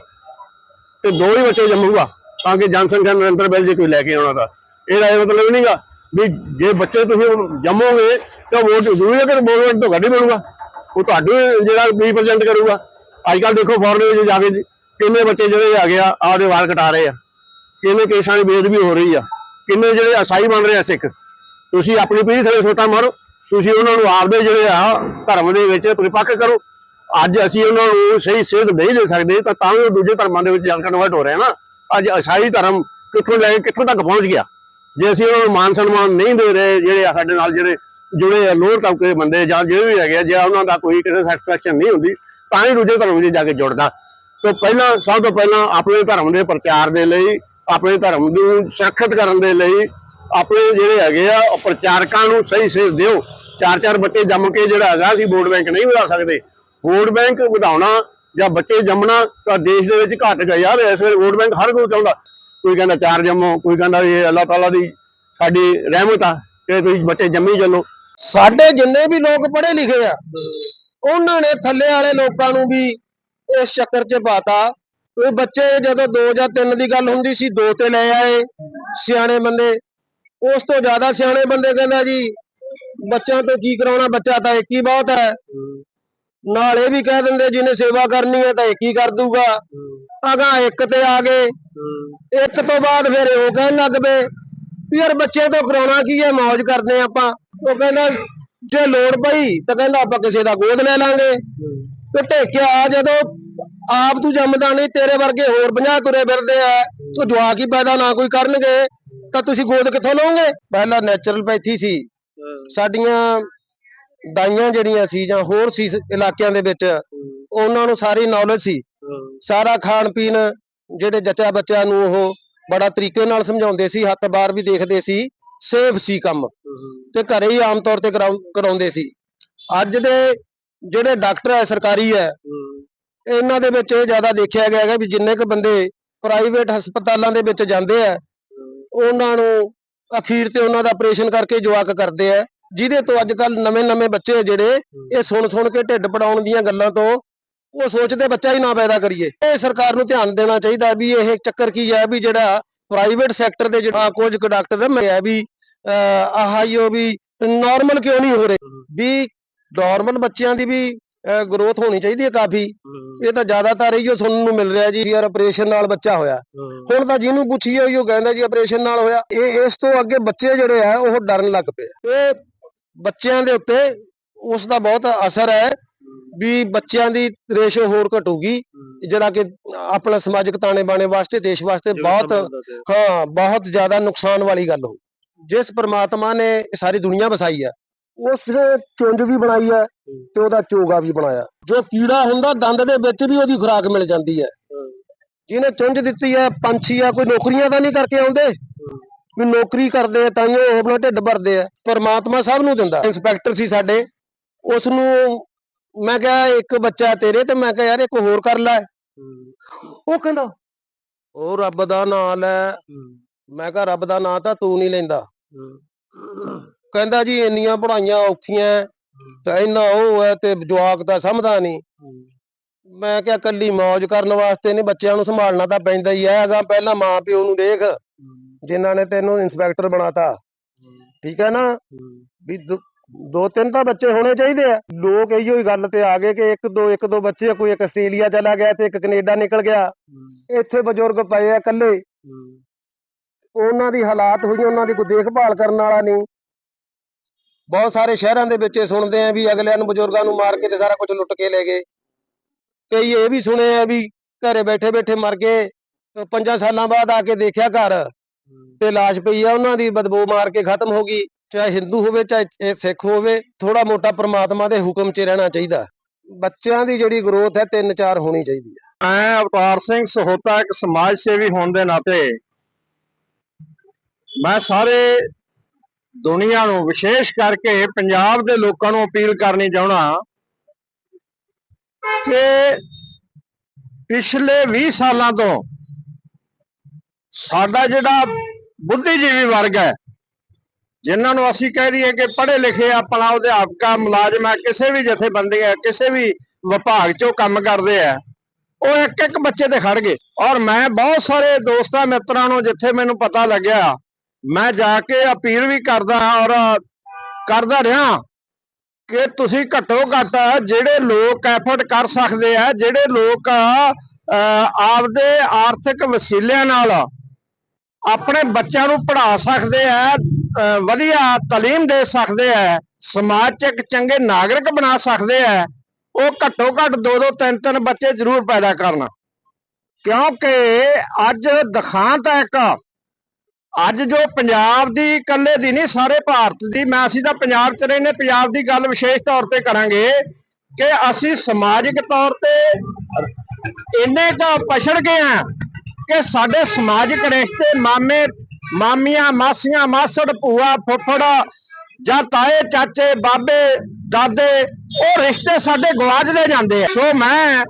ਤੇ ਦੋ ਹੀ ਬੱਚੇ ਜੰਮੂਗਾ। ਤਾਂ ਕਿ ਜਨਸੰਖਿਆ ਨਿਰੰਤਰ ਬਿੱਲ ਜੇ ਕੋਈ ਲੈ ਕੇ ਆਉਣਾ ਤਾਂ। ਇਹਦਾ ਇਹ ਮਤਲਬ ਨਹੀਂਗਾ ਵੀ ਜੇ ਬੱਚੇ ਤੁਸੀਂ ਜੰਮੋਗੇ ਤਾਂ ਵੋਟ ਜ਼ਰੂਰੀ ਹੈ ਕਿ ਵੋਟ ਤੋਂ ਗੱਡੀ ਮਿਲੂਗਾ ਉਹ ਤੁਹਾਨੂੰ ਜਿਹੜਾ 20% ਕਰੂਗਾ। ਅੱਜ ਕੱਲ ਦੇਖੋ ਫੋਰਨ ਵਿੱਚ ਜਾ ਕੇ ਕਿੰਨੇ ਬੱਚੇ ਜਿਹੜੇ ਹੈਗੇ ਆ, ਆਪਦੇ ਵਾਲ ਕਟਾ ਰਹੇ ਆ। ਕਿੰਨੇ ਕੇਸਾਂ ਦੀ ਬੇਦ ਵੀ ਹੋ ਰਹੀ ਆ। ਕਿੰਨੇ ਜਿਹੜੇ ਅਸਾਈ ਬਣ ਰਹੇ ਆ ਸਿੱਖ। ਤੁਸੀਂ ਆਪਣੀ ਪੀੜ੍ਹੀ ਥਲੇ ਛੋਟਾ ਮਾਰੋ। ਤੁਸੀਂ ਉਹਨਾਂ ਨੂੰ ਆਪਦੇ ਜਿਹੜੇ ਆ ਧਰਮ ਦੇ ਵਿੱਚ ਪਰਿਪੱਕ ਕਰੋ। ਅੱਜ ਅਸੀਂ ਉਹਨਾਂ ਨੂੰ ਸਹੀ ਸੇਧ ਨਹੀਂ ਦੇ ਸਕਦੇ ਤਾਂ ਤਾਂ ਵੀ ਉਹ ਦੂਜੇ ਧਰਮਾਂ ਦੇ ਵਿੱਚ ਜਾ ਕੇ ਕਨਵਰਟ ਹੋ ਰਹੇ ਆ ਨਾ। ਅੱਜ ਈਸਾਈ ਧਰਮ ਕਿੱਥੋਂ ਲੈ ਕੇ ਕਿੱਥੋਂ ਤੱਕ ਪਹੁੰਚ ਗਿਆ? ਜੇ ਅਸੀਂ ਉਹਨਾਂ ਨੂੰ ਮਾਨ ਸਨਮਾਨ ਨਹੀਂ ਦੇ ਰਹੇ ਜਿਹੜੇ ਸਾਡੇ ਨਾਲ ਜਿਹੜੇ ਜੁੜੇ ਆ ਲੋਅਰ ਤਬਕੇ ਦੇ ਬੰਦੇ ਜਾਂ ਜਿਹੜੇ ਵੀ ਹੈਗੇ ਆ, ਜੇ ਉਹਨਾਂ ਦਾ ਕੋਈ ਕਿਸੇ ਸੈਟੀਸਫੈਕਸ਼ਨ ਨਹੀਂ ਹੁੰਦੀ ਤਾਂ ਹੀ ਦੂਜੇ ਧਰਮ ਵਿੱਚ ਜਾ ਕੇ ਜੁੜਦਾ। ਤੋਂ ਪਹਿਲਾਂ ਸਭ ਤੋਂ ਪਹਿਲਾਂ ਆਪਣੇ ਧਰਮ ਦੇ ਪ੍ਰਚਾਰ ਦੇ ਲਈ ਆਪਣੇ ਧਰਮ ਨੂੰ ਸੁਰੱਖਿਅਤ ਕਰਨ ਦੇ ਲਈ ਆਪਣੇ ਜਿਹੜੇ ਹੈਗੇ ਆ ਪ੍ਰਚਾਰਕਾਂ ਨੂੰ ਸਹੀ ਸੇਧ ਦਿਓ। ਚਾਰ ਚਾਰ ਬੱਚੇ ਜੰਮ ਕੇ ਜਿਹੜਾ ਹੈਗਾ ਅਸੀਂ ਵੋਟ ਬੈਂਕ ਨਹੀਂ ਵਧਾ ਸਕਦੇ। ਵੋਟ ਬੈਂਕ ਵਧਾਉਣਾ ਜਾਂ ਬੱਚੇ ਜੰਮਣਾ ਤਾਂ ਦੇਸ਼ ਦੇ ਵਿੱਚ ਘਟ ਗਿਆ। ਯਾਰ, ਇਸ ਵੇਲੇ ਵੋਟ ਬੈਂਕ ਹਰ ਕੋਈ ਚਾਹੁੰਦਾ। ਕੋਈ ਕਹਿੰਦਾ ਚਾਰ ਜੰਮੋ, ਕੋਈ ਕਹਿੰਦਾ ਇਹ ਅੱਲਾਹ ਤਾਲਾ ਦੀ ਸਾਡੀ ਰਹਿਮਤ ਆ ਕਿ ਤੁਸੀਂ ਬੱਚੇ ਜੰਮੀ ਚੱਲੋ। ਸਾਡੇ ਜਿੰਨੇ ਵੀ ਲੋਕ ਪੜ੍ਹੇ ਲਿਖੇ ਆ, ਉਹਨਾਂ ਨੇ ਥੱਲੇ ਵਾਲੇ ਲੋਕਾਂ ਨੂੰ ਵੀ ਇਸ ਚੱਕਰ 'ਚ ਪਾਤਾ। ਉਹ ਬੱਚੇ ਜਦੋਂ 2 ਜਾਂ 3 ਦੀ ਗੱਲ ਹੁੰਦੀ ਸੀ, ਦੋ ਤੇ ਲੈ ਆਏ ਸਿਆਣੇ ਬੰਦੇ। ਉਸ ਤੋਂ ਜ਼ਿਆਦਾ ਸਿਆਣੇ ਬੰਦੇ ਕਹਿੰਦਾ ਜੀ, ਬੱਚਿਆਂ ਤੋਂ ਕੀ ਕਰਾਉਣਾ, ਬੱਚਾ ਤਾਂ ਇੱਕ ਹੀ ਬਹੁਤ ਹੈ। ਨਾਲ ਇਹ ਵੀ ਕਹਿ ਦਿੰਦੇ ਜਿਹਨੇ ਸੇਵਾ ਕਰਨੀ ਹੈ ਤਾਂ ਇੱਕ ਹੀ ਕਰ ਦੂਗਾ। ਅਗਾ ਇੱਕ ਤੇ ਆ ਗਏ। ਇੱਕ ਤੋਂ ਬਾਅਦ ਫਿਰ ਉਹ ਕਹਿਣ ਲੱਗ ਪਏ ਵੀ ਯਾਰ ਬੱਚਿਆਂ ਤੋਂ ਕਰਾਉਣਾ ਕੀ ਹੈ ਮौज ਕਰਦੇ ਆਪਾਂ। ਉਹ ਕਹਿੰਦਾ ਜੇ ਲੋੜ ਪਈ ਤਾਂ ਕਹਿੰਦਾ ਆਪਾਂ ਕਿਸੇ ਦਾ ਗੋਦ ਲੈ ਲਾਂਗੇ। ਤੇ ਢੇਕਿਆ ਜਦੋਂ ਆਪ ਤੂੰ ਜੰਮਦਾ ਨਹੀਂ ਤੇਰੇ ਵਰਗੇ ਹੋਰ 50 ਤੁਰੇ ਫਿਰਦੇ ਆ ਤੂੰ ਜਵਾਕ ਹੀ ਪੈਦਾ ਨਾ ਕੋਈ ਕਰਨਗੇ ਤਾਂ ਤੁਸੀਂ ਗੋਦ ਕਿੱਥੋਂ ਲਓਗੇ? ਪਹਿਲਾਂ ਨੈਚੁਰਲਪੈਥੀ ਸੀ। ਸਾਡੀਆਂ ਦਾਈਆਂ ਜਿਹੜੀਆਂ ਸੀ ਜਾਂ ਹੋਰ ਸੀ ਇਲਾਕਿਆਂ ਦੇ ਵਿੱਚ, ਉਹਨਾਂ ਨੂੰ ਸਾਰੀ ਨੌਲੇਜ ਸੀ। ਸਾਰਾ ਖਾਣ ਪੀਣ ਜਿਹੜੇ ਜੱਚਾ ਬੱਚਿਆਂ ਨੂੰ ਉਹ ਬੜਾ ਤਰੀਕੇ ਨਾਲ ਸਮਝਾਉਂਦੇ ਸੀ, ਹੱਥ ਬਾਰ ਵੀ ਦੇਖਦੇ ਸੀ, ਸੇਫ ਸੀ ਕੰਮ। ਤੇ ਘਰੇ ਹੀ ਆਮ ਤੌਰ ਤੇ ਕਰਾਉਂਦੇ ਸੀ। ਅੱਜ ਦੇ ਜਿਹੜੇ ਡਾਕਟਰ ਹੈ, ਸਰਕਾਰੀ ਹੈ, ਇਹਨਾਂ ਦੇ ਵਿੱਚ ਇਹ ਜ਼ਿਆਦਾ ਦੇਖਿਆ ਗਿਆ ਹੈ ਵੀ ਜਿੰਨੇ ਕੁ ਬੰਦੇ ਪ੍ਰਾਈਵੇਟ ਹਸਪਤਾਲਾਂ ਦੇ ਵਿੱਚ ਜਾਂਦੇ ਆ, ਉਹਨਾਂ ਨੂੰ ਅਖੀਰ ਤੇ ਉਹਨਾਂ ਦਾ ਆਪਰੇਸ਼ਨ ਕਰਕੇ ਜਵਾਕ ਕਰਦੇ ਆ। ਜਿਹਦੇ ਤੋਂ ਅੱਜ ਕੱਲ ਨਵੇਂ ਨਵੇਂ ਬੱਚੇ ਆ ਜਿਹੜੇ ਇਹ ਸੁਣ ਸੁਣ ਕੇ ਢਿੱਡ ਪੜਾਉਣ ਦੀਆਂ ਗੱਲਾਂ ਤੋਂ ਉਹ ਸੋਚਦੇ ਬੱਚਾ ਹੀ ਨਾ ਪੈਦਾ ਕਰੀਏ। ਇਹ ਸਰਕਾਰ ਨੂੰ ਧਿਆਨ ਦੇਣਾ ਚਾਹੀਦਾ ਵੀ ਇਹ ਚੱਕਰ ਕੀ ਹੈ ਵੀ ਜਿਹੜਾ ਪ੍ਰਾਈਵੇਟ ਸੈਕਟਰ ਦੇ ਜਿਹੜਾ ਕੁਝ ਡਾਕਟਰ ਮੈਂ ਹੈ ਵੀ ਅਹ ਆਹ ਹੀ ਉਹ ਵੀ ਨਾਰਮਲ ਕਿਉਂ ਨਹੀਂ ਹੋ ਰਹੇ? ਵੀ ਨਾਰਮਲ ਬੱਚਿਆਂ ਦੀ ਵੀ ਗਰੋਥ ਹੋਣੀ ਚਾਹੀਦੀ ਹੈ ਕਾਫੀ। ਇਹ ਤਾਂ ਜ਼ਿਆਦਾਤਰ ਇਹੋ ਸੁਣਨ ਨੂੰ ਮਿਲ ਰਿਹਾ ਜੀ ਯਾਰ ਆਪਰੇਸ਼ਨ ਨਾਲ ਬੱਚਾ ਹੋਇਆ। ਹੁਣ ਤਾਂ ਜਿਹਨੂੰ ਪੁੱਛੀਏ ਉਹ ਕਹਿੰਦਾ ਜੀ ਆਪਰੇਸ਼ਨ ਨਾਲ ਹੋਇਆ। ਇਹ ਇਸ ਤੋਂ ਅੱਗੇ ਬੱਚੇ ਜਿਹੜੇ ਆ ਉਹ ਡਰਨ ਲੱਗ ਪਏ ਇਹ ਬੱਚਿਆਂ ਦੇ ਉੱਤੇ ਉਸ ਦਾ ਬਹੁਤ ਅਸਰ ਹੈ ਵੀ ਬੱਚਿਆਂ ਦੀ ਰੇਸ਼ੋ ਹੋਰ ਘਟੂਗੀ ਜਿਹੜਾ ਕਿ ਆਪਣਾ ਸਮਾਜਿਕ ਤਾਣੇ ਬਾਣੇ ਵਾਸਤੇ ਦੇਸ਼ ਵਾਸਤੇ ਬਹੁਤ ਹਾਂ ਬਹੁਤ ਜ਼ਿਆਦਾ ਨੁਕਸਾਨ ਵਾਲੀ ਗੱਲ ਹੋ ਜਿਸ ਪ੍ਰਮਾਤਮਾ ਨੇ ਸਾਰੀ ਦੁਨੀਆ ਵਸਾਈ ਹੈ ਉਸ ਨੇ ਚੁੰਝ ਵੀ ਬਣਾਈ ਹੈ ਤੇ ਉਹਦਾ ਚੋਗਾ ਵੀ ਬਣਾਇਆ। ਜੋ ਕੀੜਾ ਹੁੰਦਾ ਦੰਦ ਦੇ ਵਿੱਚ ਵੀ ਉਹਦੀ ਖੁਰਾਕ ਮਿਲ ਜਾਂਦੀ ਹੈ। ਜਿਹਨੇ ਚੁੰਝ ਦਿੱਤੀ ਹੈ ਪੰਛੀ ਆ ਕੋਈ ਨੌਕਰੀਆਂ ਤਾਂ ਨਹੀਂ ਕਰਕੇ ਆਉਂਦੇ? ਵੀ ਨੌਕਰੀ ਕਰਦੇ ਆ ਤਾਂ ਉਹ ਆਪਣਾ ਢਿੱਡ ਭਰਦੇ ਆ। ਪਰਮਾਤਮਾ ਸਭ ਨੂੰ ਦਿੰਦਾ। ਇੰਸਪੈਕਟਰ ਸੀ ਸਾਡੇ। ਉਸ ਨੂੰ ਮੈਂ ਕਿਹਾ ਇੱਕ ਬੱਚਾ ਤੇਰੇ ਤੇ ਮੈਂ ਕਿਹਾ ਯਾਰ ਇੱਕ ਹੋਰ ਕਰ ਲੈ। ਉਹ ਕਹਿੰਦਾ ਉਹ ਰੱਬ ਦਾ ਨਾਮ ਲੈ। ਮੈਂ ਕਿਹਾ ਰੱਬ ਦਾ ਨਾਮ ਤਾਂ ਤੂੰ ਨਹੀਂ ਲੈਂਦਾ। ਕਹਿੰਦਾ ਜੀ ਇੰਨੀਆਂ ਪੜਾਈਆਂ ਔਖੀਆਂ ਤੇ ਇੰਨਾ ਉਹ ਹੈ ਤੇ ਜਵਾਕ ਤਾਂ ਸਮਝਦਾ ਨਹੀਂ। ਮੈਂ ਕਿਹਾ ਕੱਲੀ ਮौज ਕਰਨ ਵਾਸਤੇ ਨਹੀਂ ਬੱਚਿਆਂ ਨੂੰ ਸੰਭਾਲਣਾ ਤਾਂ ਪੈਂਦਾ ਹੀ ਹੈਗਾ ਪਹਿਲਾਂ ਮਾਂ ਪਿਓ ਨੂੰ ਦੇਖ। ਜਿਨ੍ਹਾਂ ਨੇ ਤੈਨੂੰ ਇੰਸਪੈਕਟਰ ਬਣਾਤਾ। ਠੀਕ ਹੈ ਨਾ? ਵੀ ਦੋ- ਤਿੰਨ ਤਾਂ ਬੱਚੇ ਹੋਣੇ ਚਾਹੀਦੇ ਆ। ਲੋਕ ਇਹੋ ਹੀ ਗੱਲ ਤੇ ਆ ਗਏ ਕਿ ਇੱਕ ਦੋ ਇੱਕ ਦੋ ਬੱਚੇ ਕੋਈ ਇੱਕ ਆਸਟ੍ਰੇਲੀਆ ਚਲਾ ਗਿਆ ਤੇ ਇੱਕ ਕੈਨੇਡਾ ਨਿਕਲ ਗਿਆ। ਇੱਥੇ ਬਜ਼ੁਰਗ ਪਏ ਆ ਇਕੱਲੇ। ਉਹਨਾਂ ਦੀ ਹਾਲਾਤ ਹੋਈ ਉਹਨਾਂ ਦੀ ਕੋਈ ਦੇਖਭਾਲ ਕਰਨ ਵਾਲਾ ਨਹੀਂ। ਬਹੁਤ ਸਾਰੇ ਸ਼ਹਿਰਾਂ ਦੇ ਵਿੱਚ ਸੁਣਦੇ ਆ ਵੀ ਅਗਲਿਆਂ ਨੂੰ ਬਜ਼ੁਰਗਾਂ ਨੂੰ ਮਾਰ ਕੇ ਤੇ ਸਾਰਾ ਕੁਝ ਲੁੱਟ ਕੇ ਲੈ ਗਏ। ਕਈ ਇਹ ਵੀ ਸੁਣੇ ਆ ਵੀ ਘਰੇ ਬੈਠੇ ਬੈਠੇ ਮਰ ਗਏ। ਤੇ ਪੰਜਾਂ ਸਾਲਾਂ ਬਾਅਦ ਆ ਕੇ ਦੇਖਿਆ ਘਰ। ਤੇ ਲਾਸ਼ ਪਈ ਆ ਉਹਨਾਂ ਦੀ ਬਦਬੂ ਮਾਰ ਕੇ ਖਤਮ ਹੋ ਗਈ। ਚਾਹੇ ਹਿੰਦੂ ਹੋਵੇ ਚਾਹੇ ਸਿੱਖ ਹੋਵੇ ਥੋੜਾ ਮੋਟਾ ਪ੍ਰਮਾਤਮਾ ਦੇ ਹੁਕਮ 'ਚ ਰਹਿਣਾ ਚਾਹੀਦਾ। ਬੱਚਿਆਂ ਦੀ ਜਿਹੜੀ ਗਰੋਥ ਹੈ 3-4 ਹੋਣੀ ਚਾਹੀਦੀ ਹੈ। ਮੈਂ ਅਵਤਾਰ ਸਿੰਘ ਸਹੋਤਾ ਇੱਕ ਸਮਾਜ ਸੇਵੀ ਹੋਣ ਦੇ ਨਾਤੇ ਮੈਂ ਸਾਰੇ ਦੁਨੀਆ ਨੂੰ ਵਿਸ਼ੇਸ਼ ਕਰਕੇ ਪੰਜਾਬ ਦੇ ਲੋਕਾਂ ਨੂੰ ਅਪੀਲ ਕਰਨੀ ਚਾਹਣਾ ਕਿ ਪਿਛਲੇ 20 ਸਾਲਾਂ ਤੋਂ ਸਾਡਾ ਜਿਹੜਾ ਬੁੱਧੀਜੀਵੀ ਵਰਗ ਹੈ ਜਿਨ੍ਹਾਂ ਨੂੰ ਅਸੀਂ ਕਹਿ ਦਈਏ ਕਿ ਪੜ੍ਹੇ ਲਿਖੇ ਆ ਆਪਣਾ ਅਧਿਆਪਕਾ ਮੁਲਾਜ਼ਮ ਹੈ ਕਿਸੇ ਵੀ ਜਥੇਬੰਦੀ ਹੈ ਕਿਸੇ ਵੀ ਵਿਭਾਗ 'ਚੋਂ ਕੰਮ ਕਰਦੇ ਆ ਉਹ ਇੱਕ ਇੱਕ ਬੱਚੇ ਤੇ ਖੜ ਗਏ। ਔਰ ਮੈਂ ਬਹੁਤ ਸਾਰੇ ਦੋਸਤਾਂ ਮਿੱਤਰਾਂ ਨੂੰ ਜਿੱਥੇ ਮੈਨੂੰ ਪਤਾ ਲੱਗਿਆ ਮੈਂ ਜਾ ਕੇ ਅਪੀਲ ਵੀ ਕਰਦਾ ਔਰ ਕਰਦਾ ਰਿਹਾ ਕਿ ਤੁਸੀਂ ਘੱਟੋ ਘੱਟ ਜਿਹੜੇ ਲੋਕ ਐਫਰਟ ਕਰ ਸਕਦੇ ਆ ਜਿਹੜੇ ਲੋਕ ਅਹ, ਆਪਦੇ ਆਰਥਿਕ ਵਸੀਲਿਆਂ ਨਾਲ ਆਪਣੇ ਬੱਚਿਆਂ ਨੂੰ ਪੜ੍ਹਾ ਸਕਦੇ ਆ ਵਧੀਆ ਤਾਲੀਮ ਦੇ ਸਕਦੇ ਆ, ਸਮਾਜ 'ਚ ਇੱਕ ਚੰਗੇ ਨਾਗਰਿਕ ਬਣਾ ਸਕਦੇ ਆ, ਉਹ ਘੱਟੋ ਘੱਟ ਦੋ ਦੋ, ਤਿੰਨ ਤਿੰਨ ਬੱਚੇ ਜ਼ਰੂਰ ਪੈਦਾ ਕਰਨਾ। ਕਿਉਂਕਿ ਅੱਜ ਦਿਖਾਂਤ ਹੈ ਇੱਕ, ਅੱਜ ਜੋ ਪੰਜਾਬ ਦੀ ਇਕੱਲੇ ਦੀ ਨਹੀਂ, ਸਾਰੇ ਭਾਰਤ ਦੀ, ਮੈਂ ਅਸੀਂ ਤਾਂ ਪੰਜਾਬ 'ਚ ਰਹਿੰਦੇ, ਪੰਜਾਬ ਦੀ ਗੱਲ ਵਿਸ਼ੇਸ਼ ਤੌਰ ਤੇ ਕਰਾਂਗੇ ਕਿ ਅਸੀਂ ਸਮਾਜਿਕ ਤੌਰ ਤੇ ਇੰਨੇ ਕੁ ਪਛੜ ਗਏ ਆ ਕਿ ਸਾਡੇ ਸਮਾਜਿਕ ਰਿਸ਼ਤੇ ਮਾਮੇ, ਮਾਮੀਆਂ, ਮਾਸੀਆਂ, ਮਾਸੜ, ਭੂਆ, ਫੁੱਫੜ ਜਾਂ ਤਾਏ, ਚਾਚੇ, ਬਾਬੇ, ਦਾਦੇ, ਉਹ ਰਿਸ਼ਤੇ ਸਾਡੇ ਗਵਾਚਦੇ ਜਾਂਦੇ ਆ। ਸੋ ਮੈਂ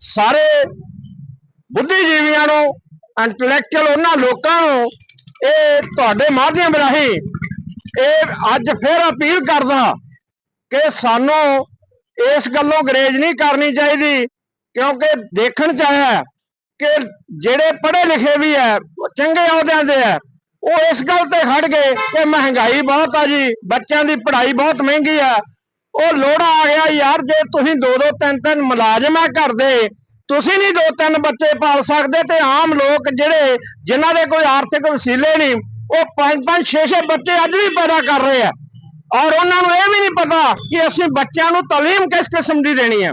ਸਾਰੇ ਬੁੱਧੀਜੀਵੀਆਂ ਨੂੰ ਇੰਟੈਲੈਕਚੁਅਲ ਉਹਨਾਂ ਲੋਕਾਂ ਨੂੰ ਇਹ ਤੁਹਾਡੇ ਮਾਧਿਅਮ ਰਾਹੀਂ ਇਹ ਅੱਜ ਫਿਰ ਅਪੀਲ ਕਰਦਾ ਕਿ ਸਾਨੂੰ ਇਸ ਗੱਲੋਂ ਗਰੇਜ ਨਹੀਂ ਕਰਨੀ ਚਾਹੀਦੀ, ਕਿਉਂਕਿ ਦੇਖਣ ਚ ਆਇਆ ਕਿ ਜਿਹੜੇ ਪੜ੍ਹੇ ਲਿਖੇ ਵੀ ਹੈ, ਚੰਗੇ ਅਹੁਦਿਆਂ ਦੇ ਹੈ, ਉਹ ਇਸ ਗੱਲ ਤੇ ਖੜ ਗਏ ਕਿ ਮਹਿੰਗਾਈ ਬਹੁਤ ਆ ਜੀ, ਬੱਚਿਆਂ ਦੀ ਪੜ੍ਹਾਈ ਬਹੁਤ ਮਹਿੰਗੀ ਆ। ਉਹ ਲੋੜਾ ਆ ਗਿਆ, ਯਾਰ, ਜੇ ਤੁਸੀਂ ਦੋ ਦੋ, ਤਿੰਨ ਤਿੰਨ ਮੁਲਾਜ਼ਮ ਆ ਘਰ ਦੇ, ਤੁਸੀਂ ਨਹੀਂ ਦੋ ਤਿੰਨ ਬੱਚੇ ਪਾਲ ਸਕਦੇ ਤੇ ਆਮ ਲੋਕ ਜਿਹੜੇ, ਜਿਨ੍ਹਾਂ ਦੇ ਕੋਈ ਆਰਥਿਕ ਵਸੀਲੇ ਨਹੀਂ, ਉਹ ਪੰਜ ਪੰਜ, ਛੇ ਛੇ ਬੱਚੇ ਅੱਜ ਵੀ ਪੈਦਾ ਕਰ ਰਹੇ ਆ। ਔਰ ਉਹਨਾਂ ਨੂੰ ਇਹ ਵੀ ਨਹੀਂ ਪਤਾ ਕਿ ਅਸੀਂ ਬੱਚਿਆਂ ਨੂੰ ਤਾਲੀਮ ਕਿਸ ਕਿਸਮ ਦੀ ਦੇਣੀ ਹੈ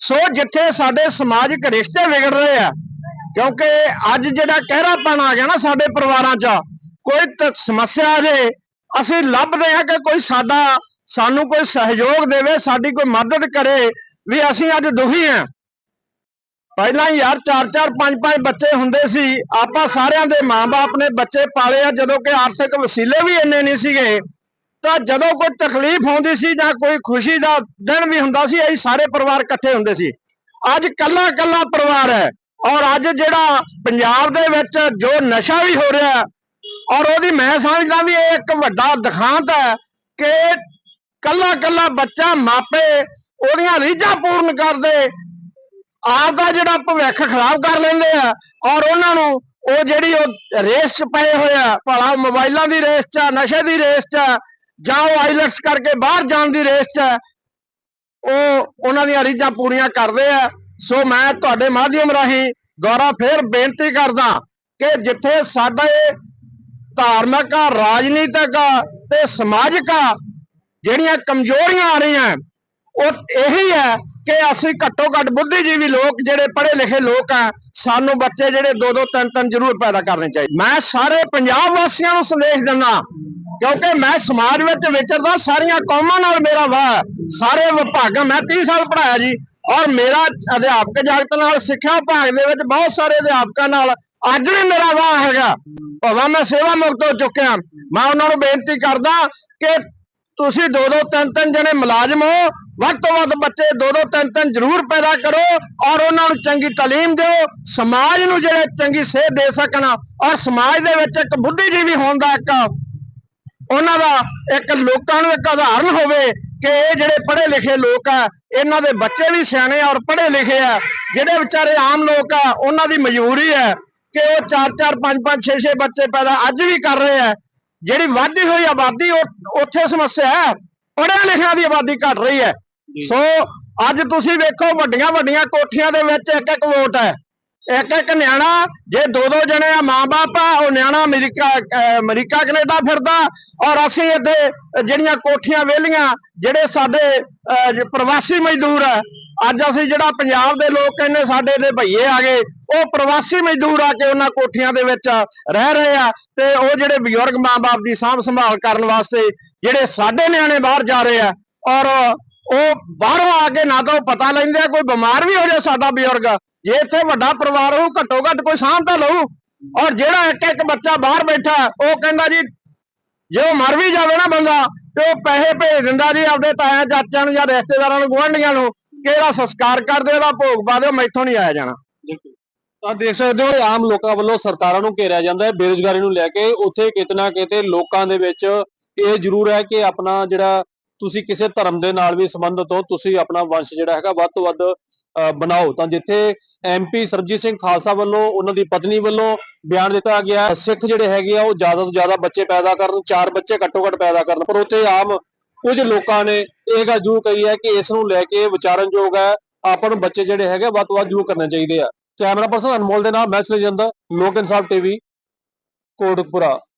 ਸੋ ਜਿੱਥੇ ਸਾਡੇ ਸਮਾਜਿਕ ਰਿਸ਼ਤੇ ਵਿਗੜ ਰਹੇ ਆ, ਕਿਉਂਕਿ ਅੱਜ ਜਿਹੜਾ ਕਹਿਰਾਪਣ ਆ ਗਿਆ ਨਾ ਸਾਡੇ ਪਰਿਵਾਰਾਂ 'ਚ, ਕੋਈ ਸਮੱਸਿਆ ਜੇ ਅਸੀਂ ਲੱਭਦੇ ਆ ਕਿ ਕੋਈ ਸਾਡਾ, ਸਾਨੂੰ ਕੋਈ ਸਹਿਯੋਗ ਦੇਵੇ, ਸਾਡੀ ਕੋਈ ਮਦਦ ਕਰੇ, ਵੀ ਅਸੀਂ ਅੱਜ ਦੁਖੀ ਆ ਪਹਿਲਾਂ ਯਾਰ ਚਾਰ ਚਾਰ, ਪੰਜ ਪੰਜ ਬੱਚੇ ਹੁੰਦੇ ਸੀ, ਆਪਾਂ ਸਾਰਿਆਂ ਦੇ ਮਾਪੇ ਨੇ ਬੱਚੇ ਪਾਲੇ ਆ, ਜਦੋਂ ਕਿ ਆਰਥਿਕ ਵਸੀਲੇ ਵੀ ਇੰਨੇ ਨਹੀਂ ਸੀਗੇ। ਤਾਂ ਜਦੋਂ ਕੋਈ ਤਕਲੀਫ ਆਉਂਦੀ ਸੀ ਜਾਂ ਕੋਈ ਖੁਸ਼ੀ ਦਾ ਦਿਨ ਵੀ ਹੁੰਦਾ ਸੀ, ਅਸੀਂ ਸਾਰੇ ਪਰਿਵਾਰ ਇਕੱਠੇ ਹੁੰਦੇ ਸੀ। ਅੱਜ ਕੱਲਾ ਕੱਲਾ ਪਰਿਵਾਰ ਹੈ ਔਰ ਅੱਜ ਜਿਹੜਾ ਪੰਜਾਬ ਦੇ ਵਿੱਚ ਜੋ ਨਸ਼ਾ ਵੀ ਹੋ ਰਿਹਾ ਔਰ ਉਹਦੀ ਮੈਂ ਸਮਝਦਾ ਵੀ ਇਹ ਇੱਕ ਵੱਡਾ ਦਿਖਾਂਤ ਹੈ ਕਿ ਕੱਲਾ ਕੱਲਾ ਬੱਚਾ ਮਾਪੇ ਉਹਦੀਆਂ ਰੀਝਾਂ ਪੂਰਨ ਕਰਦੇ, ਆਪ ਦਾ ਜਿਹੜਾ ਭਵਿੱਖ ਖਰਾਬ ਕਰ ਲੈਂਦੇ ਆ ਔਰ ਉਹਨਾਂ ਨੂੰ ਉਹ ਜਿਹੜੀ ਉਹ ਰੇਸ 'ਚ ਪਏ ਹੋਏ ਆ, ਭਲਾ ਮੋਬਾਈਲਾਂ ਦੀ ਰੇਸ 'ਚ ਆ, ਨਸ਼ੇ ਦੀ ਰੇਸ 'ਚ ਜਾਂ ਉਹ ਆਈਲੈਟਸ ਕਰਕੇ ਬਾਹਰ ਜਾਣ ਦੀ ਰੇਸ 'ਚ ਹੈ, ਉਹ ਉਹਨਾਂ ਦੀਆਂ ਰੀਝਾਂ ਪੂਰੀਆਂ ਕਰਦੇ ਆ। ਸੋ ਮੈਂ ਤੁਹਾਡੇ ਮਾਧਿਅਮ ਰਾਹੀਂ ਦੁਆਰਾ ਫੇਰ ਬੇਨਤੀ ਕਰਦਾ ਕਿ ਜਿੱਥੇ ਸਾਡੇ ਧਾਰਮਿਕ ਆ, ਰਾਜਨੀਤਿਕ ਆ ਤੇ ਸਮਾਜਿਕ ਆ, ਜਿਹੜੀਆਂ ਕਮਜ਼ੋਰੀਆਂ ਆ ਰਹੀਆਂ, ਉਹ ਇਹੀ ਹੈ ਕਿ ਅਸੀਂ ਘੱਟੋ ਘੱਟ ਬੁੱਧੀਜੀਵੀ ਲੋਕ ਜਿਹੜੇ ਪੜ੍ਹੇ ਲਿਖੇ ਲੋਕ ਆ, ਸਾਨੂੰ ਬੱਚੇ ਜਿਹੜੇ ਦੋ ਦੋ ਤਿੰਨ ਤਿੰਨ ਜ਼ਰੂਰ ਪੈਦਾ ਕਰਨੇ ਚਾਹੀਦੇ। ਮੈਂ ਸਾਰੇ ਪੰਜਾਬ ਵਾਸੀਆਂ ਨੂੰ ਸੰਦੇਸ਼ ਦਿੰਦਾ ਕਿਉਂਕਿ ਮੈਂ ਸਮਾਜ ਵਿੱਚ ਵਿਚਰਦਾ, ਸਾਰੀਆਂ ਕੌਮਾਂ ਨਾਲ ਮੇਰਾ ਵਾਹ ਸਾਰੇ ਵਿਭਾਗਾਂ, ਮੈਂ 30 ਸਾਲ ਪੜਾਇਆ ਜੀ ਔਰ ਮੇਰਾ ਅਧਿਆਪਕ ਜਗਤ ਨਾਲ, ਸਿੱਖਿਆ ਵਿਭਾਗ ਦੇ ਵਿੱਚ ਬਹੁਤ ਸਾਰੇ ਅਧਿਆਪਕਾਂ ਨਾਲ ਅੱਜ ਵੀ ਮੇਰਾ ਵਾਹ ਹੈਗਾ। ਭਾਵੇਂ ਮੈਂ ਸੇਵਾ ਮੁਕਤ ਹੋ ਚੁੱਕਿਆ। ਮੈਂ ਉਹਨਾਂ ਨੂੰ ਬੇਨਤੀ ਕਰਦਾ ਕਿ ਤੁਸੀਂ ਦੋ ਦੋ, ਤਿੰਨ ਤਿੰਨ ਜਣੇ ਮੁਲਾਜ਼ਮ ਹੋ। ਵੱਧ ਤੋਂ ਵੱਧ ਬੱਚੇ ਦੋ ਦੋ, ਤਿੰਨ ਤਿੰਨ ਜ਼ਰੂਰ ਪੈਦਾ ਕਰੋ ਔਰ ਉਹਨਾਂ ਨੂੰ ਚੰਗੀ ਤਾਲੀਮ ਦਿਓ। ਸਮਾਜ ਨੂੰ ਜਿਹੜੇ ਚੰਗੀ ਸੇਧ ਦੇ ਸਕਣ ਔਰ ਸਮਾਜ ਦੇ ਵਿੱਚ ਇੱਕ ਬੁੱਧੀਜੀਵੀ ਹੋਣ ਦਾ ਇੱਕ ਉਹਨਾਂ ਦਾ ਇੱਕ ਲੋਕਾਂ ਨੂੰ ਇੱਕ ਉਦਾਹਰਨ ਹੋਵੇ ਕਿ ਇਹ ਜਿਹੜੇ ਪੜ੍ਹੇ ਲਿਖੇ ਲੋਕ ਆ ਇਹਨਾਂ ਦੇ ਬੱਚੇ ਵੀ ਸਿਆਣੇ ਔਰ ਪੜ੍ਹੇ ਲਿਖੇ ਆ ਜਿਹੜੇ ਵਿਚਾਰੇ ਆਮ ਲੋਕ ਆ ਉਹਨਾਂ ਦੀ ਮਜਬੂਰੀ ਹੈ ਕਿ ਉਹ 4-4 5-5 6-6 ਬੱਚੇ ਪੈਦਾ ਅੱਜ ਵੀ ਕਰ ਰਹੇ ਆ। ਜਿਹੜੀ ਵਧਦੀ ਹੋਈ ਆਬਾਦੀ ਉੱਥੇ ਸਮੱਸਿਆ ਹੈ। ਪੜ੍ਹਿਆ ਲਿਖਿਆ ਦੀ ਆਬਾਦੀ ਘਟ ਰਹੀ ਹੈ। ਸੋ ਅੱਜ ਤੁਸੀਂ ਵੇਖੋ ਵੱਡੀਆਂ ਵੱਡੀਆਂ ਕੋਠੀਆਂ ਦੇ ਵਿੱਚ ਇੱਕ ਇੱਕ ਵੋਟ ਹੈ। ਇੱਕ ਇੱਕ ਨਿਆਣਾ, ਜੇ ਦੋ ਦੋ ਜਣੇ ਆ ਮਾਂ-ਬਾਪ ਆ, ਉਹ ਨਿਆਣਾ ਅਮਰੀਕਾ ਅਮਰੀਕਾ, ਕੈਨੇਡਾ ਫਿਰਦਾ। ਔਰ ਅਸੀਂ ਇੱਥੇ, ਜਿਹੜੀਆਂ ਕੋਠੀਆਂ ਵਿਹਲੀਆਂ, ਜਿਹੜੇ ਸਾਡੇ ਪ੍ਰਵਾਸੀ ਮਜ਼ਦੂਰ ਆ, ਅੱਜ ਅਸੀਂ ਜਿਹੜਾ ਪੰਜਾਬ ਦੇ ਲੋਕ ਕਹਿੰਦੇ ਸਾਡੇ ਦੇ ਭਈਏ ਆ ਗਏ, ਉਹ ਪ੍ਰਵਾਸੀ ਮਜ਼ਦੂਰ ਆ ਕੇ ਉਹਨਾਂ ਕੋਠੀਆਂ ਦੇ ਵਿੱਚ ਰਹਿ ਰਹੇ ਆ ਤੇ ਉਹ ਜਿਹੜੇ ਬਜ਼ੁਰਗ ਮਾਂ-ਬਾਪ ਦੀ ਸਾਂਭ ਸੰਭਾਲ ਕਰਨ ਵਾਸਤੇ ਜਿਹੜੇ ਸਾਡੇ ਨਿਆਣੇ ਬਾਹਰ ਜਾ ਰਹੇ ਆ, ਔਰ ਉਹ ਬਾਹਰੋਂ ਆ ਕੇ ਨਾ ਤਾਂ ਉਹ ਪਤਾ ਲੈਂਦੇ ਆ, ਕੋਈ ਬਿਮਾਰ ਵੀ ਹੋ ਜਾਏ ਸਾਡਾ ਬਜ਼ੁਰਗ। ਜੇ ਇੱਥੇ ਵੱਡਾ ਪਰਿਵਾਰ ਹੋਊ, ਘੱਟੋ ਘੱਟ ਕੋਈ ਸਾਂਭ ਤਾਂ ਲਊ। ਔਰ ਜਿਹੜਾ ਇੱਕ ਇੱਕ ਬੱਚਾ ਬਾਹਰ ਬੈਠਾ ਉਹ ਕਹਿੰਦਾ ਜੀ, ਜੇ ਉਹ ਮਰ ਵੀ ਜਾਵੇ ਨਾ ਬੰਦਾ, ਤੇ ਉਹ ਪੈਸੇ ਭੇਜ ਦਿੰਦਾ ਜੀ ਆਪਦੇ ਤਾਇਆ, ਚਾਚਿਆਂ ਨੂੰ ਜਾਂ ਰਿਸ਼ਤੇਦਾਰਾਂ ਨੂੰ, ਗੁਆਂਢੀਆਂ ਨੂੰ, ਕਿ ਸੰਸਕਾਰ ਕਰ ਦਿਓ, ਇਹਦਾ ਭੋਗ ਪਾ ਦਿਓ, ਮੈਥੋਂ ਨਹੀਂ ਆਇਆ ਜਾਣਾ। ਤਾਂ ਦੇਖ ਸਕਦੇ ਹੋ ਆਮ ਲੋਕਾਂ ਵੱਲੋਂ ਸਰਕਾਰਾਂ ਨੂੰ ਘੇਰਿਆ ਜਾਂਦਾ ਹੈ, ਬੇਰੁਜ਼ਗਾਰੀ ਨੂੰ ਲੈ ਕੇ। ਉੱਥੇ ਕਿਤੇ ਨਾ ਕਿਤੇ ਲੋਕਾਂ ਦੇ ਵਿੱਚ ਇਹ ਜ਼ਰੂਰ ਹੈ ਕਿ ਆਪਣਾ ਜਿਹੜਾ ਤੁਸੀਂ ਕਿਸੇ ਧਰਮ ਦੇ ਨਾਲ ਵੀ ਸੰਬੰਧਿਤ ਹੋ, ਤੁਸੀਂ ਆਪਣਾ ਵੰਸ਼ ਜਿਹੜਾ ਹੈਗਾ, ਵੱਧ ਤੋਂ ਵੱਧ ਬਣਾਓ। ਤਾਂ ਜਿੱਥੇ ਐਮਪੀ ਸਰਬਜੀਤ ਸਿੰਘ ਖਾਲਸਾ ਵੱਲੋਂ, ਉਹਨਾਂ ਦੀ ਪਤਨੀ ਵੱਲੋਂ ਬਿਆਨ ਦਿੱਤਾ ਗਿਆ, ਸਿੱਖ ਜਿਹੜੇ ਹੈਗੇ ਆ, ਉਹ ਜ਼ਿਆਦਾ ਤੋਂ ਜ਼ਿਆਦਾ ਬੱਚੇ ਪੈਦਾ ਕਰਨ, ਚਾਰ ਬੱਚੇ ਘੱਟੋ ਘੱਟ ਪੈਦਾ ਕਰਨ। ਪਰ ਉੱਥੇ ਆਮ ਕੁਝ ਲੋਕਾਂ ਨੇ ਇਹ ਗੱਲ ਜ਼ਰੂਰ ਕਹੀ ਹੈ ਕਿ ਇਸ ਨੂੰ ਲੈ ਕੇ ਵਿਚਾਰਨਯੋਗ ਹੈ, ਆਪਾਂ ਨੂੰ ਬੱਚੇ ਜਿਹੜੇ ਹੈਗੇ ਵੱਧ ਤੋਂ ਵੱਧ ਜ਼ਰੂਰ ਕਰਨੇ ਚਾਹੀਦੇ ਆ। ਕੈਮਰਾ ਪਰਸਨ ਅਨਮੋਲ ਦੇ ਨਾਲ, ਮੈਂ ਸੁਨੀਲ ਜੰਦਾ, ਲੋਕ ਇਨਸਾਫ ਟੀਵੀ, ਕੋਟਕਪੁਰਾ।